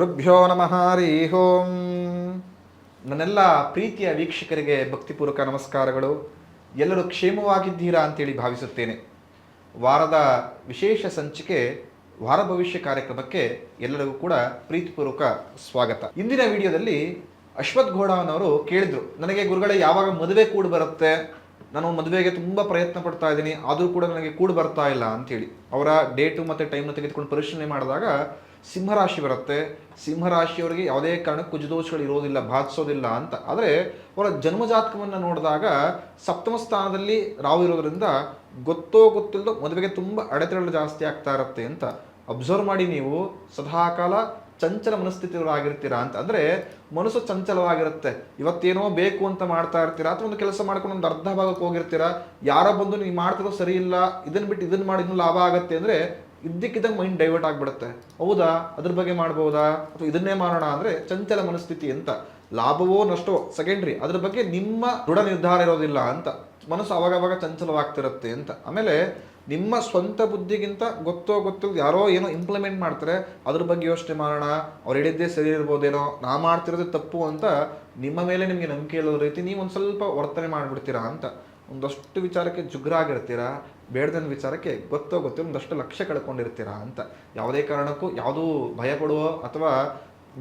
ಗುರುಭ್ಯೋ ನಮಃ, ಹರಿ ಓಂ. ನನ್ನೆಲ್ಲ ಪ್ರೀತಿಯ ವೀಕ್ಷಕರಿಗೆ ಭಕ್ತಿಪೂರ್ವಕ ನಮಸ್ಕಾರಗಳು. ಎಲ್ಲರೂ ಕ್ಷೇಮವಾಗಿದ್ದೀರಾ ಅಂತೇಳಿ ಭಾವಿಸುತ್ತೇನೆ. ವಾರದ ವಿಶೇಷ ಸಂಚಿಕೆ, ವಾರ ಭವಿಷ್ಯ ಕಾರ್ಯಕ್ರಮಕ್ಕೆ ಎಲ್ಲರಿಗೂ ಕೂಡ ಪ್ರೀತಿಪೂರ್ವಕ ಸ್ವಾಗತ. ಇಂದಿನ ವಿಡಿಯೋದಲ್ಲಿ ಅಶ್ವಥ್ ಘೋಡವನವರು ಕೇಳಿದರು, ನನಗೆ ಗುರುಗಳೇ, ಯಾವಾಗ ಮದುವೆ ಕೂಡ ಬರುತ್ತೆ? ನಾನು ಮದುವೆಗೆ ತುಂಬ ಪ್ರಯತ್ನ ಪಡ್ತಾ ಇದ್ದೀನಿ, ಆದರೂ ಕೂಡ ನನಗೆ ಕೂಡ ಬರ್ತಾ ಇಲ್ಲ ಅಂತೇಳಿ. ಅವರ ಡೇಟು ಮತ್ತು ಟೈಮ್ನ ತೆಗೆದುಕೊಂಡು ಪರಿಶೀಲನೆ ಮಾಡಿದಾಗ ಸಿಂಹರಾಶಿ ಬರುತ್ತೆ. ಸಿಂಹರಾಶಿಯವರಿಗೆ ಯಾವುದೇ ಕಾರಣಕ್ಕೂ ಕುಜದೋಷಗಳು ಇರೋದಿಲ್ಲ, ಬಾಧಿಸೋದಿಲ್ಲ ಅಂತ. ಆದರೆ ಅವರ ಜನ್ಮಜಾತಕವನ್ನು ನೋಡಿದಾಗ ಸಪ್ತಮ ಸ್ಥಾನದಲ್ಲಿ ರಾವು ಇರೋದರಿಂದ ಗೊತ್ತೋ ಗೊತ್ತಿಲ್ಲದೋ ಮದುವೆಗೆ ತುಂಬ ಅಡೆತಡೆಗಳು ಜಾಸ್ತಿ ಆಗ್ತಾ ಇರುತ್ತೆ ಅಂತ ಅಬ್ಸರ್ವ್ ಮಾಡಿ ನೀವು. ಸದಾಕಾಲ ಚಂಚಲ ಮನಸ್ಥಿತಿಗಳಾಗಿರ್ತೀರಾ ಅಂತ. ಅಂದರೆ ಮನಸ್ಸು ಚಂಚಲವಾಗಿರುತ್ತೆ. ಇವತ್ತೇನೋ ಬೇಕು ಅಂತ ಮಾಡ್ತಾ ಇರ್ತೀರಾ ಅಥವಾ ಒಂದು ಕೆಲಸ ಮಾಡ್ಕೊಂಡು ಒಂದು ಅರ್ಧ ಭಾಗಕ್ಕೆ ಹೋಗಿರ್ತೀರಾ, ಯಾರೋ ಬಂದು ನೀವು ಮಾಡ್ತಿರೋ ಸರಿ ಇಲ್ಲ ಇದನ್ನು ಬಿಟ್ಟು ಇದನ್ನು ಮಾಡಿ ಇನ್ನೂ ಲಾಭ ಆಗುತ್ತೆ ಅಂದರೆ ಇದ್ದಕ್ಕಿದ್ದಂಗೆ ಮೈಂಡ್ ಡೈವರ್ಟ್ ಆಗಿಬಿಡುತ್ತೆ. ಹೌದಾ? ಅದ್ರ ಬಗ್ಗೆ ಮಾಡ್ಬೋದಾ? ಅಥವಾ ಇದನ್ನೇ ಮಾಡೋಣ ಅಂದರೆ ಚಂಚಲ ಮನಸ್ಥಿತಿ ಅಂತ. ಲಾಭವೋ ನಷ್ಟವೋ? ಸೆಕೆಂಡ್ರಿ ಅದ್ರ ಬಗ್ಗೆ ನಿಮ್ಮ ದೃಢ ನಿರ್ಧಾರ ಇರೋದಿಲ್ಲ ಅಂತ. ಮನಸ್ಸು ಅವಾಗವಾಗ ಚಂಚಲವಾಗ್ತಿರುತ್ತೆ ಅಂತ. ಆಮೇಲೆ ನಿಮ್ಮ ಸ್ವಂತ ಬುದ್ಧಿಗಿಂತ ಗೊತ್ತೋ ಗೊತ್ತು ಯಾರೋ ಏನೋ ಇಂಪ್ಲಿಮೆಂಟ್ ಮಾಡ್ತಾರೆ, ಅದ್ರ ಬಗ್ಗೆ ಯೋಚನೆ ಮಾಡೋಣ. ಅವ್ರು ಹೇಳಿದ್ದೇ ಸರಿ ಇರ್ಬೋದೇನೋ? ನಾ ಮಾಡ್ತಿರೋದು ತಪ್ಪು ಅಂತ ನಿಮ್ಮ ಮೇಲೆ ನಿಮಗೆ ನಂಬಿಕೆ ಇಲ್ಲದ ರೀತಿ ನೀವು ಒಂದು ಸ್ವಲ್ಪ ವರ್ತನೆ ಮಾಡಿಬಿಡ್ತೀರಾ ಅಂತ. ಒಂದಷ್ಟು ವಿಚಾರಕ್ಕೆ ಜುಗ್ರಾಗಿರ್ತೀರಾ? ಬೇಡದ ವಿಚಾರಕ್ಕೆ ಗೊತ್ತೋ ಗೊತ್ತಿಲ್ಲ ಒಂದಷ್ಟು ಲಕ್ಷ್ಯ ಕಳ್ಕೊಂಡಿರ್ತೀರಾ ಅಂತ. ಯಾವುದೇ ಕಾರಣಕ್ಕೂ ಯಾವುದೂ ಭಯ ಪಡುವ ಅಥವಾ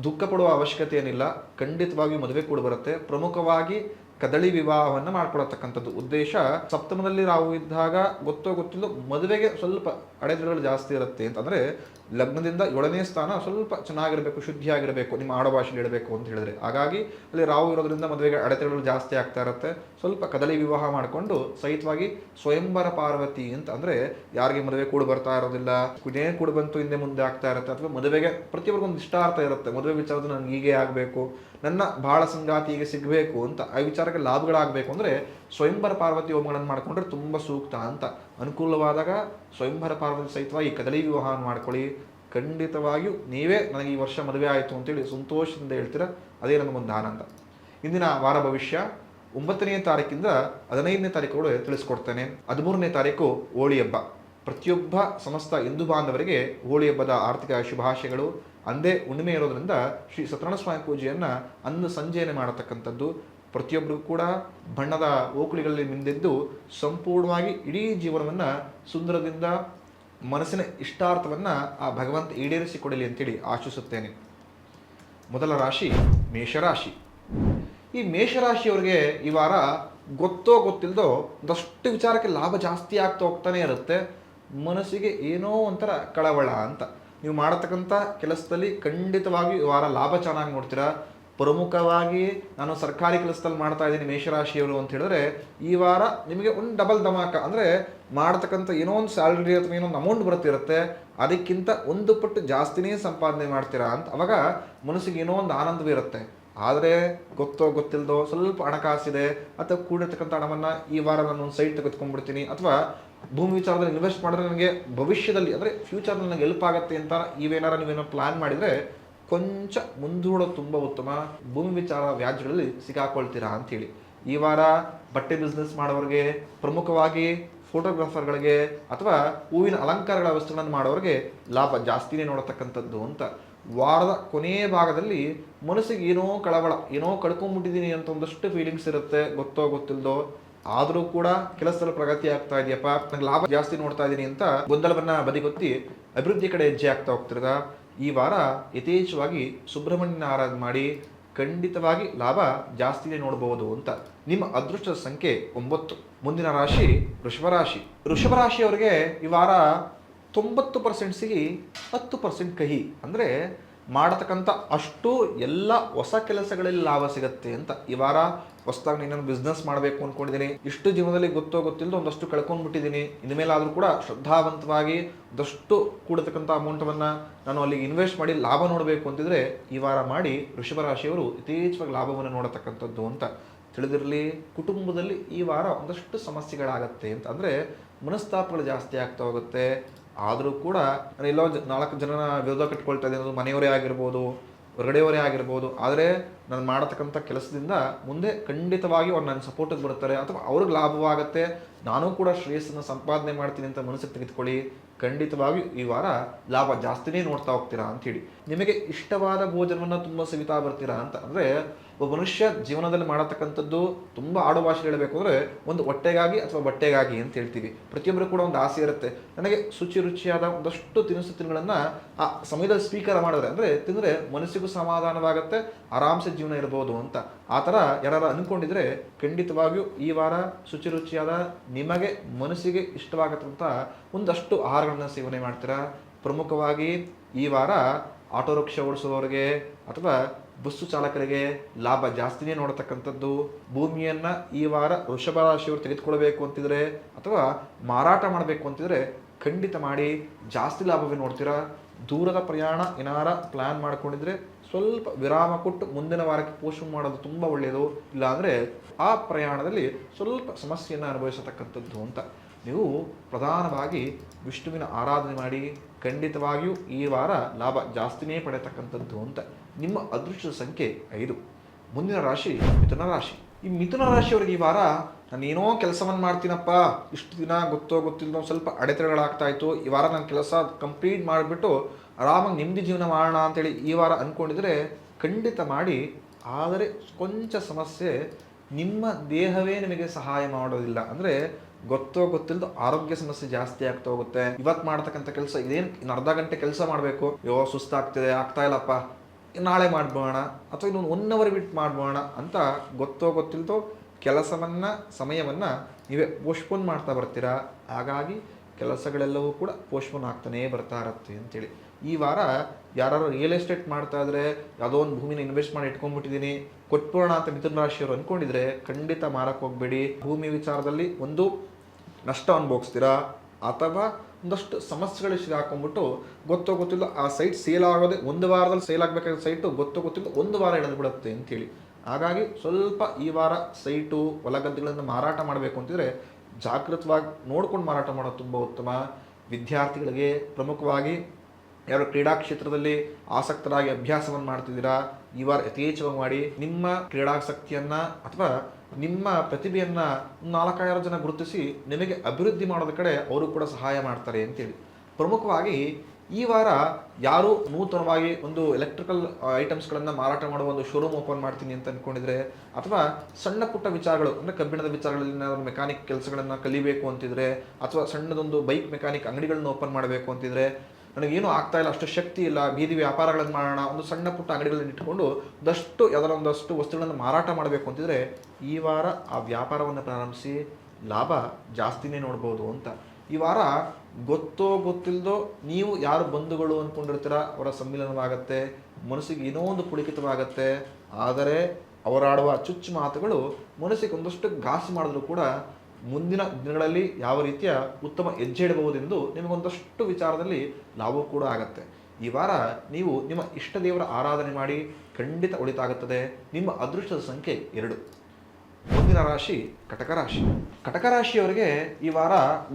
ದುಃಖ ಪಡುವ ಅವಶ್ಯಕತೆ ಏನಿಲ್ಲ. ಖಂಡಿತವಾಗಿಯೂ ಮದುವೆ ಕೂಡ ಬರುತ್ತೆ. ಪ್ರಮುಖವಾಗಿ ಕದಳಿ ವಿವಾಹವನ್ನು ಮಾಡ್ಕೊಳತಕ್ಕಂಥದ್ದು ಉದ್ದೇಶ ಸಪ್ತಮದಲ್ಲಿ ರಾಹು ಇದ್ದಾಗ ಗೊತ್ತೋ ಗೊತ್ತಿಲ್ಲ ಮದುವೆಗೆ ಸ್ವಲ್ಪ ಅಡೆತಡೆಗಳು ಜಾಸ್ತಿ ಇರುತ್ತೆ ಅಂತಂದರೆ ಲಗ್ನದಿಂದ ಏಳನೇ ಸ್ಥಾನ ಸ್ವಲ್ಪ ಚೆನ್ನಾಗಿರಬೇಕು, ಶುದ್ಧಿಯಾಗಿರಬೇಕು, ನಿಮ್ಮ ಆಡಭಾಷೆಯಲ್ಲಿ ಇಡಬೇಕು ಅಂತ ಹೇಳಿದ್ರೆ. ಹಾಗಾಗಿ ಅಲ್ಲಿ ರಾವು ಇರೋದ್ರಿಂದ ಮದುವೆಗೆ ಅಡೆತಡೆಗಳು ಜಾಸ್ತಿ ಆಗ್ತಾ ಇರುತ್ತೆ. ಸ್ವಲ್ಪ ಕದಲಿ ವಿವಾಹ ಮಾಡಿಕೊಂಡು ಸಹಿತವಾಗಿ ಸ್ವಯಂವರ ಪಾರ್ವತಿ ಅಂತ ಅಂದರೆ ಯಾರಿಗೆ ಮದುವೆ ಕೂಡ ಬರ್ತಾ ಇರೋದಿಲ್ಲ ಇದೇನು ಕೂಡ ಬಂತು ಹಿಂದೆ ಮುಂದೆ ಆಗ್ತಾ ಇರುತ್ತೆ. ಅಥವಾ ಮದುವೆಗೆ ಪ್ರತಿಯೊಬ್ಬರಿಗೊಂದು ಇಷ್ಟಾರ್ಥ ಇರುತ್ತೆ. ಮದುವೆ ವಿಚಾರದ ನನಗೆ ಹೀಗೆ ಆಗಬೇಕು, ನನ್ನ ಭಾಳ ಸಂಗಾತಿ ಹೀಗೆ ಸಿಗಬೇಕು ಅಂತ ಆ ವಿಚಾರಕ್ಕೆ ಲಾಭಗಳಾಗಬೇಕು ಅಂದರೆ ಸ್ವಯಂವರ ಪಾರ್ವತಿ ಹೋಮಗಳನ್ನು ಮಾಡಿಕೊಂಡ್ರೆ ತುಂಬ ಸೂಕ್ತ ಅಂತ. ಅನುಕೂಲವಾದಾಗ ಸ್ವಯಂವರ ಪಾರ್ವತಿ ಸಹಿತವಾಗಿ ಕದಳಿ ವಿವಾಹವನ್ನು ಮಾಡ್ಕೊಳ್ಳಿ. ಖಂಡಿತವಾಗಿಯೂ ನೀವೇ ನನಗೆ ಈ ವರ್ಷ ಮದುವೆ ಆಯಿತು ಅಂತೇಳಿ ಸಂತೋಷದಿಂದ ಹೇಳ್ತೀರ? ಅದೇ ನಮಗೊಂದು ಆನಂದ. ಇಂದಿನ ವಾರ ಭವಿಷ್ಯ ಒಂಬತ್ತನೇ ತಾರೀಕಿಂದ ಹದಿನೈದನೇ ತಾರೀಕುಗಳು ತಿಳಿಸ್ಕೊಡ್ತೇನೆ. ಹದಿಮೂರನೇ ತಾರೀಕು ಹೋಳಿ ಹಬ್ಬ. ಪ್ರತಿಯೊಬ್ಬ ಸಮಸ್ತ ಹಿಂದೂ ಬಾಂಧವರಿಗೆ ಹೋಳಿ ಹಬ್ಬದ ಆರ್ಥಿಕ ಶುಭಾಶಯಗಳು. ಅಂದೇ ಹುಣ್ಣಿಮೆ ಇರೋದರಿಂದ ಶ್ರೀ ಸತ್ಯನಾರಾಯಣ ಸ್ವಾಮಿ ಪೂಜೆಯನ್ನು ಅಂದು ಸಂಜೆಯನ್ನು ಮಾಡತಕ್ಕಂಥದ್ದು. ಪ್ರತಿಯೊಬ್ಬರಿಗೂ ಕೂಡ ಬಣ್ಣದ ಓಕುಳಿಗಳಲ್ಲಿ ಮಿಂದೆದ್ದು ಸಂಪೂರ್ಣವಾಗಿ ಇಡೀ ಜೀವನವನ್ನು ಸುಂದರದಿಂದ ಮನಸ್ಸಿನ ಇಷ್ಟಾರ್ಥವನ್ನು ಆ ಭಗವಂತ ಈಡೇರಿಸಿಕೊಡಲಿ ಅಂತೇಳಿ ಆಶಿಸುತ್ತೇನೆ. ಮೊದಲ ರಾಶಿ ಮೇಷರಾಶಿ. ಈ ಮೇಷರಾಶಿಯವರಿಗೆ ಈ ವಾರ ಗೊತ್ತೋ ಗೊತ್ತಿಲ್ಲದೋ ಒಂದಷ್ಟು ವಿಚಾರಕ್ಕೆ ಲಾಭ ಜಾಸ್ತಿ ಆಗ್ತಾ ಹೋಗ್ತಾನೆ ಇರುತ್ತೆ. ಮನಸ್ಸಿಗೆ ಏನೋ ಒಂಥರ ಕಳವಳ ಅಂತ. ನೀವು ಮಾಡತಕ್ಕಂಥ ಕೆಲಸದಲ್ಲಿ ಖಂಡಿತವಾಗಿ ಈ ವಾರ ಲಾಭ ಚೆನ್ನಾಗಿ ನೋಡ್ತೀರಾ. ಪ್ರಮುಖವಾಗಿ ನಾನು ಸರ್ಕಾರಿ ಕೆಲಸದಲ್ಲಿ ಮಾಡ್ತಾ ಇದ್ದೀನಿ ಮೇಷರಾಶಿಯವರು ಅಂತ ಹೇಳಿದ್ರೆ, ಈ ವಾರ ನಿಮಗೆ ಒಂದು ಡಬಲ್ ಧಮಾಕ. ಅಂದರೆ ಮಾಡ್ತಕ್ಕಂಥ ಏನೋ ಒಂದು ಸ್ಯಾಲ್ರಿ ಅಥವಾ ಏನೋ ಒಂದು ಅಮೌಂಟ್ ಬರ್ತಿರುತ್ತೆ, ಅದಕ್ಕಿಂತ ಒಂದು ಪಟ್ಟು ಜಾಸ್ತಿನೇ ಸಂಪಾದನೆ ಮಾಡ್ತೀರಾ ಅಂತ ಅವಾಗ ಮನಸ್ಸಿಗೆ ಏನೋ ಒಂದು ಆನಂದವಿರುತ್ತೆ ಆದರೆ ಗೊತ್ತೋ ಗೊತ್ತಿಲ್ಲದೋ ಸ್ವಲ್ಪ ಹಣಕಾಸಿದೆ, ಅಥವಾ ಕೂಡಿರ್ತಕ್ಕಂಥ ಹಣವನ್ನು ಈ ವಾರ ನಾನು ಒಂದು ಸೈಟ್ ತೆಗೆದುಕೊಂಡ್ಬಿಡ್ತೀನಿ, ಅಥವಾ ಭೂಮಿ ವಿಚಾರದಲ್ಲಿ ಇನ್ವೆಸ್ಟ್ ಮಾಡಿದ್ರೆ ನನಗೆ ಭವಿಷ್ಯದಲ್ಲಿ, ಅಂದರೆ ಫ್ಯೂಚರ್ನಲ್ಲಿ ನನಗೆ ಹೆಲ್ಪ್ ಆಗುತ್ತೆ ಅಂತ ನೀವೇನಾರ ನೀವೇನೋ ಪ್ಲ್ಯಾನ್ ಮಾಡಿದರೆ ಕೊಂಚ ಮುಂದೂಡೋದು ತುಂಬ ಉತ್ತಮ ಭೂಮಿ ವಿಚಾರ ವ್ಯಾಜ್ಯಗಳಲ್ಲಿ ಸಿಕ್ಕಾಕೊಳ್ತೀರಾ ಅಂಥೇಳಿ. ಈ ವಾರ ಬಟ್ಟೆ ಬಿಸ್ನೆಸ್ ಮಾಡೋರಿಗೆ, ಪ್ರಮುಖವಾಗಿ ಫೋಟೋಗ್ರಾಫರ್ಗಳಿಗೆ ಅಥವಾ ಹೂವಿನ ಅಲಂಕಾರಗಳ ವಸ್ತುಗಳನ್ನು ಮಾಡೋರಿಗೆ ಲಾಭ ಜಾಸ್ತಿನೇ ನೋಡತಕ್ಕಂಥದ್ದು ಅಂತ. ವಾರದ ಕೊನೆಯ ಭಾಗದಲ್ಲಿ ಮನಸ್ಸಿಗೆ ಏನೋ ಕಳವಳ, ಏನೋ ಕಳ್ಕೊಂಡ್ಬಿಟ್ಟಿದ್ದೀನಿ ಅಂತ ಒಂದಷ್ಟು ಫೀಲಿಂಗ್ಸ್ ಇರುತ್ತೆ, ಗೊತ್ತೋ ಗೊತ್ತಿಲ್ಲದೋ ಆದರೂ ಕೂಡ ಕೆಲಸದಲ್ಲಿ ಪ್ರಗತಿ ಆಗ್ತಾ ಇದೆಯಪ್ಪ, ನಂಗೆ ಲಾಭ ಜಾಸ್ತಿ ನೋಡ್ತಾ ಇದ್ದೀನಿ ಅಂತ ಗೊಂದಲವನ್ನು ಬದಿಗೊತ್ತಿ ಅಭಿವೃದ್ಧಿ ಕಡೆ ಹೆಜ್ಜೆ ಆಗ್ತಾ ಹೋಗ್ತಿರದ? ಈ ವಾರ ಯಥೇಚ್ಛವಾಗಿ ಸುಬ್ರಹ್ಮಣ್ಯನ ಆರಾಧನೆ ಮಾಡಿ ಖಂಡಿತವಾಗಿ ಲಾಭ ಜಾಸ್ತಿನೇ ನೋಡಬಹುದು ಅಂತ. ನಿಮ್ಮ ಅದೃಷ್ಟದ ಸಂಖ್ಯೆ ಒಂಬತ್ತು. ಮುಂದಿನ ರಾಶಿ ವೃಷಭ ರಾಶಿ. ವೃಷಭ ರಾಶಿಯವರಿಗೆ ಈ ವಾರ ತೊಂಬತ್ತು ಪರ್ಸೆಂಟ್ ಸಿಗಿ ಹತ್ತು ಪರ್ಸೆಂಟ್ ಕಹಿ. ಅಂದರೆ ಮಾಡತಕ್ಕಂಥ ಅಷ್ಟು ಎಲ್ಲ ಹೊಸ ಕೆಲಸಗಳಲ್ಲಿ ಲಾಭ ಸಿಗುತ್ತೆ ಅಂತ ಈ ವಾರ ಹೊಸದಾಗಿ ನೀನು ಬಿಸ್ನೆಸ್ ಮಾಡಬೇಕು ಅಂದ್ಕೊಂಡಿದ್ದೀನಿ ಇಷ್ಟು ಜೀವನದಲ್ಲಿ ಗೊತ್ತೋ ಗೊತ್ತಿಲ್ಲದ ಒಂದಷ್ಟು ಕಳ್ಕೊಂಡ್ಬಿಟ್ಟಿದ್ದೀನಿ ಇನ್ಮೇಲಾದರೂ ಕೂಡ ಶ್ರದ್ಧಾವಂತವಾಗಿ ಒಂದಷ್ಟು ಕೂಡತಕ್ಕಂಥ ಅಮೌಂಟನ್ನು ನಾನು ಅಲ್ಲಿಗೆ ಇನ್ವೆಸ್ಟ್ ಮಾಡಿ ಲಾಭ ನೋಡಬೇಕು ಅಂತಿದ್ರೆ ಈ ವಾರ ಮಾಡಿ ರಾಶಿಯವರು ಯಥೇಚ್ಛವಾಗಿ ಲಾಭವನ್ನು ನೋಡತಕ್ಕಂಥದ್ದು ಅಂತ ತಿಳಿದಿರಲಿ. ಕುಟುಂಬದಲ್ಲಿ ಈ ವಾರ ಒಂದಷ್ಟು ಸಮಸ್ಯೆಗಳಾಗತ್ತೆ ಅಂತ. ಅಂದರೆ ಮನಸ್ತಾಪಗಳು ಜಾಸ್ತಿ ಆಗ್ತಾ ಹೋಗುತ್ತೆ. ಆದರೂ ಕೂಡ ನಾನು ಎಲ್ಲೋ ನಾಲ್ಕು ಜನನ ವಿರೋಧ ಕಟ್ಕೊಳ್ತಾ ಇದ್ದೀನಿ ಮನೆಯವರೇ ಆಗಿರ್ಬೋದು, ಹೊರಗಡೆಯವರೇ ಆಗಿರ್ಬೋದು, ಆದರೆ ನಾನು ಮಾಡತಕ್ಕಂಥ ಕೆಲಸದಿಂದ ಮುಂದೆ ಖಂಡಿತವಾಗಿ ಅವ್ರು ನನ್ನ ಸಪೋರ್ಟಿಗೆ ಬರ್ತಾರೆ ಅಥವಾ ಅವ್ರಿಗೆ ಲಾಭವಾಗುತ್ತೆ, ನಾನು ಕೂಡ ಶ್ರೇಯಸ್ಸನ್ನು ಸಂಪಾದನೆ ಮಾಡ್ತೀನಿ ಅಂತ ಮನಸ್ಸಿಗೆ ತೆಗೆದುಕೊಳ್ಳಿ ಖಂಡಿತವಾಗಿ ಈ ವಾರ ಲಾಭ ಜಾಸ್ತಿನೇ ನೋಡ್ತಾ ಹೋಗ್ತೀರಾ ಅಂತೇಳಿ ನಿಮಗೆ ಇಷ್ಟವಾದ ಭೋಜನವನ್ನು ತುಂಬ ಸವಿತಾ ಬರ್ತೀರಾ ಅಂತ ಅಂದರೆ ಒಬ್ಬ ಮನುಷ್ಯ ಜೀವನದಲ್ಲಿ ಮಾಡತಕ್ಕಂಥದ್ದು ತುಂಬ ಆಡು ಭಾಷೆ ಹೇಳಬೇಕು ಅಂದರೆ ಒಂದು ಹೊಟ್ಟೆಗಾಗಿ ಅಥವಾ ಬಟ್ಟೆಗಾಗಿ ಅಂತ ಹೇಳ್ತೀವಿ. ಪ್ರತಿಯೊಬ್ಬರು ಕೂಡ ಒಂದು ಆಸೆ ಇರುತ್ತೆ. ನನಗೆ ಶುಚಿ ರುಚಿಯಾದ ಒಂದಷ್ಟು ತಿನಿಸು ತಿನ್ಗಳನ್ನು ಆ ಸಮಯದಲ್ಲಿ ಸ್ವೀಕಾರ ಮಾಡಿದ್ರೆ ಅಂದರೆ ತಿಂದರೆ ಮನಸ್ಸಿಗೂ ಸಮಾಧಾನವಾಗುತ್ತೆ, ಆರಾಮ್ಸೆ ಜೀವನ ಇರ್ಬೋದು ಅಂತ. ಆ ಥರ ಯಾರು ಅಂದ್ಕೊಂಡಿದ್ರೆ ಖಂಡಿತವಾಗಿಯೂ ಈ ವಾರ ಶುಚಿ ರುಚಿಯಾದ ನಿಮಗೆ ಮನಸ್ಸಿಗೆ ಇಷ್ಟವಾಗತ್ತಂಥ ಒಂದಷ್ಟು ಆಹಾರಗಳನ್ನು ಸೇವನೆ ಮಾಡ್ತೀರಾ. ಪ್ರಮುಖವಾಗಿ ಈ ವಾರ ಆಟೋ ರಿಕ್ಷಾ ಓಡಿಸುವವರಿಗೆ ಅಥವಾ ಬಸ್ಸು ಚಾಲಕರಿಗೆ ಲಾಭ ಜಾಸ್ತಿನೇ ನೋಡತಕ್ಕಂಥದ್ದು. ಭೂಮಿಯನ್ನು ಈ ವಾರ ವೃಷಭ ರಾಶಿಯವರು ತೆಗೆದುಕೊಳ್ಬೇಕು ಅಂತಿದ್ರೆ ಅಥವಾ ಮಾರಾಟ ಮಾಡಬೇಕು ಅಂತಿದ್ರೆ ಖಂಡಿತ ಮಾಡಿ ಜಾಸ್ತಿ ಲಾಭವೇ ನೋಡ್ತೀರಾ? ದೂರದ ಪ್ರಯಾಣ ಏನಾರ ಪ್ಲ್ಯಾನ್ ಮಾಡಿಕೊಂಡಿದ್ರೆ ಸ್ವಲ್ಪ ವಿರಾಮ ಕೊಟ್ಟು ಮುಂದಿನ ವಾರಕ್ಕೆ ಪೋಸ್ಟ್ಪೋನ್ ಮಾಡೋದು ತುಂಬ ಒಳ್ಳೆಯದು ಇಲ್ಲಾಂದರೆ ಆ ಪ್ರಯಾಣದಲ್ಲಿ ಸ್ವಲ್ಪ ಸಮಸ್ಯೆಯನ್ನು ಅನುಭವಿಸತಕ್ಕಂಥದ್ದು ಅಂತ. ನೀವು ಪ್ರಧಾನವಾಗಿ ವಿಷ್ಣುವಿನ ಆರಾಧನೆ ಮಾಡಿ ಖಂಡಿತವಾಗಿಯೂ ಈ ವಾರ ಲಾಭ ಜಾಸ್ತಿನೇ ಪಡೆಯತಕ್ಕಂಥದ್ದು ಅಂತ. ನಿಮ್ಮ ಅದೃಷ್ಟದ ಸಂಖ್ಯೆ ಐದು. ಮುಂದಿನ ರಾಶಿ ಮಿಥುನ ರಾಶಿ. ಈ ಮಿಥುನ ರಾಶಿಯವರಿಗೆ ಈ ವಾರ ನಾನು ಏನೋ ಕೆಲಸವನ್ನು ಮಾಡ್ತೀನಪ್ಪ. ಇಷ್ಟು ದಿನ ಗೊತ್ತೋ ಗೊತ್ತಿಲ್ಲೋ ಸ್ವಲ್ಪ ಅಡೆತಡೆಗಳಾಗ್ತಾಯಿತ್ತು ಈ ವಾರ ನನ್ನ ಕೆಲಸ ಕಂಪ್ಲೀಟ್ ಮಾಡಿಬಿಟ್ಟು ಆರಾಮಾಗಿ ನೆಮ್ಮದಿ ಜೀವನ ಮಾಡೋಣ ಅಂತೇಳಿ ಈ ವಾರ ಅಂದ್ಕೊಂಡಿದ್ರೆ ಖಂಡಿತ ಮಾಡಿ. ಆದರೆ ಕೊಂಚ ಸಮಸ್ಯೆ, ನಿಮ್ಮ ದೇಹವೇ ನಿಮಗೆ ಸಹಾಯ ಮಾಡೋದಿಲ್ಲ. ಅಂದರೆ ಗೊತ್ತೋ ಗೊತ್ತಿಲ್ಲದ ಆರೋಗ್ಯ ಸಮಸ್ಯೆ ಜಾಸ್ತಿ ಆಗ್ತಾ ಹೋಗುತ್ತೆ. ಇವತ್ತು ಮಾಡ್ತಕ್ಕಂಥ ಕೆಲಸ ಇದೇನು ಇನ್ನು ಅರ್ಧ ಗಂಟೆ ಕೆಲಸ ಮಾಡಬೇಕು. ಯೋ ಸುಸ್ತಾಗ್ತಿದೆ, ಆಗ್ತಾ ಇಲ್ಲಪ್ಪ. ನಾಳೆ ಮಾಡ್ಬೋಣ ಅಥವಾ ಇನ್ನೊಂದು ಒನ್ ಅವರ್ ಬಿಟ್ಟು ಮಾಡ್ಬೋಣ ಅಂತ ಗೊತ್ತೋ ಗೊತ್ತಿಲ್ಲದೋ ಕೆಲಸವನ್ನು, ಸಮಯವನ್ನು ನೀವೇ ಪೋಸ್ಟ್ಪೋನ್ ಮಾಡ್ತಾ ಬರ್ತೀರಾ? ಹಾಗಾಗಿ ಕೆಲಸಗಳೆಲ್ಲವೂ ಕೂಡ ಪೋಸ್ಟ್ಪೋನ್ ಆಗ್ತಾನೇ ಬರ್ತಾ ಇರುತ್ತೆ ಅಂತೇಳಿ. ಈ ವಾರ ಯಾರು ರಿಯಲ್ ಎಸ್ಟೇಟ್ ಮಾಡ್ತಾ ಇದ್ರೆ, ಯಾವುದೋ ಒಂದು ಭೂಮಿನ ಇನ್ವೆಸ್ಟ್ ಮಾಡಿ ಇಟ್ಕೊಂಡ್ಬಿಟ್ಟಿದ್ದೀನಿ, ಕೊಟ್ಬೋಣ ಅಂತ ಮಿಥುನ ರಾಶಿಯವರು ಅಂದ್ಕೊಂಡಿದ್ರೆ ಖಂಡಿತ ಮಾರಕ್ಕೆ ಹೋಗಬೇಡಿ. ಭೂಮಿ ವಿಚಾರದಲ್ಲಿ ಒಂದು ನಷ್ಟ ಅನುಭವಿಸ್ತೀರಾ? ಅಥವಾ ಒಂದಷ್ಟು ಸಮಸ್ಯೆಗಳು ಹಾಕೊಂಡ್ಬಿಟ್ಟು ಗೊತ್ತೋ ಗೊತ್ತಿಲ್ಲ ಆ ಸೈಟ್ ಸೇಲ್ ಆಗೋದೇ ಒಂದು ವಾರದಲ್ಲಿ ಸೇಲ್ ಆಗಬೇಕಾದ ಸೈಟು ಗೊತ್ತೋ ಗೊತ್ತಿಲ್ಲ ಒಂದು ವಾರ ಎಳೆದು ಬಿಡುತ್ತೆ ಅಂತೇಳಿ. ಹಾಗಾಗಿ ಸ್ವಲ್ಪ ಈ ವಾರ ಸೈಟು ಹೊಲಗದ್ದೆಗಳನ್ನು ಮಾರಾಟ ಮಾಡಬೇಕು ಅಂತಿದ್ರೆ ಜಾಗೃತವಾಗಿ ನೋಡ್ಕೊಂಡು ಮಾರಾಟ ಮಾಡೋದು ತುಂಬ ಉತ್ತಮ. ವಿದ್ಯಾರ್ಥಿಗಳಿಗೆ ಪ್ರಮುಖವಾಗಿ ಯಾರು ಕ್ರೀಡಾ ಕ್ಷೇತ್ರದಲ್ಲಿ ಆಸಕ್ತರಾಗಿ ಅಭ್ಯಾಸವನ್ನು ಮಾಡ್ತಿದ್ದೀರಾ, ಈ ವಾರ ಯಥೇಚ್ಛವಾಗಿ ಮಾಡಿ ನಿಮ್ಮ ಕ್ರೀಡಾಸಕ್ತಿಯನ್ನು ಅಥವಾ ನಿಮ್ಮ ಪ್ರತಿಭೆಯನ್ನು ನಾಲ್ಕಾರು ಜನ ಗುರುತಿಸಿ ನಿಮಗೆ ಅಭಿವೃದ್ಧಿ ಮಾಡೋದ ಕಡೆ ಅವರು ಕೂಡ ಸಹಾಯ ಮಾಡ್ತಾರೆ ಅಂತೇಳಿ. ಪ್ರಮುಖವಾಗಿ ಈ ವಾರ ಯಾರು ನೂತನವಾಗಿ ಒಂದು ಎಲೆಕ್ಟ್ರಿಕಲ್ ಐಟಮ್ಸ್ಗಳನ್ನು ಮಾರಾಟ ಮಾಡುವ ಒಂದು ಶೋರೂಮ್ ಓಪನ್ ಮಾಡ್ತೀನಿ ಅಂತ ಅಂದ್ಕೊಂಡಿದ್ರೆ ಅಥವಾ ಸಣ್ಣ ಪುಟ್ಟ ವಿಚಾರಗಳು, ಅಂದರೆ ಕಬ್ಬಿಣದ ವಿಚಾರಗಳಲ್ಲಿ ಏನಾದರೂ ಮೆಕ್ಯಾನಿಕ್ ಕೆಲಸಗಳನ್ನು ಕಲಿಬೇಕು ಅಂತಿದ್ರೆ ಅಥವಾ ಸಣ್ಣದೊಂದು ಬೈಕ್ ಮೆಕ್ಯಾನಿಕ್ ಅಂಗಡಿಗಳನ್ನ ಓಪನ್ ಮಾಡಬೇಕು ಅಂತಿದ್ರೆ ನನಗೇನು ಆಗ್ತಾ ಇಲ್ಲ, ಅಷ್ಟು ಶಕ್ತಿ ಇಲ್ಲ, ಬೀದಿ ವ್ಯಾಪಾರಗಳನ್ನು ಮಾಡೋಣ, ಒಂದು ಸಣ್ಣ ಪುಟ್ಟ ಅಂಗಡಿಗಳನ್ನು ಇಟ್ಟುಕೊಂಡು ಒಂದಷ್ಟು ಯಾವ್ದಾರ ವಸ್ತುಗಳನ್ನು ಮಾರಾಟ ಮಾಡಬೇಕು ಅಂತಿದ್ರೆ ಈ ವಾರ ಆ ವ್ಯಾಪಾರವನ್ನು ಪ್ರಾರಂಭಿಸಿ ಲಾಭ ಜಾಸ್ತಿನೇ ನೋಡ್ಬೋದು ಅಂತ. ಈ ವಾರ ಗೊತ್ತೋ ಗೊತ್ತಿಲ್ಲದೋ ನೀವು ಯಾರು ಬಂಧುಗಳು ಅಂದ್ಕೊಂಡಿರ್ತೀರ ಅವರ ಸಮ್ಮಿಲನವಾಗತ್ತೆ, ಮನಸ್ಸಿಗೆ ಏನೋ ಒಂದು ಪುಳಿಕಿತವಾಗತ್ತೆ, ಆದರೆ ಅವರಾಡುವ ಚುಚ್ಚು ಮಾತುಗಳು ಮನಸ್ಸಿಗೆ ಒಂದಷ್ಟು ಘಾಸಿ ಮಾಡಿದ್ರು ಕೂಡ ಮುಂದಿನ ದಿನಗಳಲ್ಲಿ ಯಾವ ರೀತಿಯ ಉತ್ತಮ ಹೆಜ್ಜೆ ಇಡಬಹುದೆಂದು ನಿಮಗೊಂದಷ್ಟು ವಿಚಾರದಲ್ಲಿ ಲಾಭವೂ ಕೂಡ ಆಗುತ್ತೆ. ಈ ವಾರ ನೀವು ನಿಮ್ಮ ಇಷ್ಟ ದೇವರ ಆರಾಧನೆ ಮಾಡಿ ಖಂಡಿತ ಒಳಿತಾಗುತ್ತದೆ. ನಿಮ್ಮ ಅದೃಷ್ಟದ ಸಂಖ್ಯೆ ಎರಡು. ಮುಂದಿನ ರಾಶಿ ಕಟಕ ರಾಶಿ. ಕಟಕ ರಾಶಿಯವರಿಗೆ ಈ ವಾರ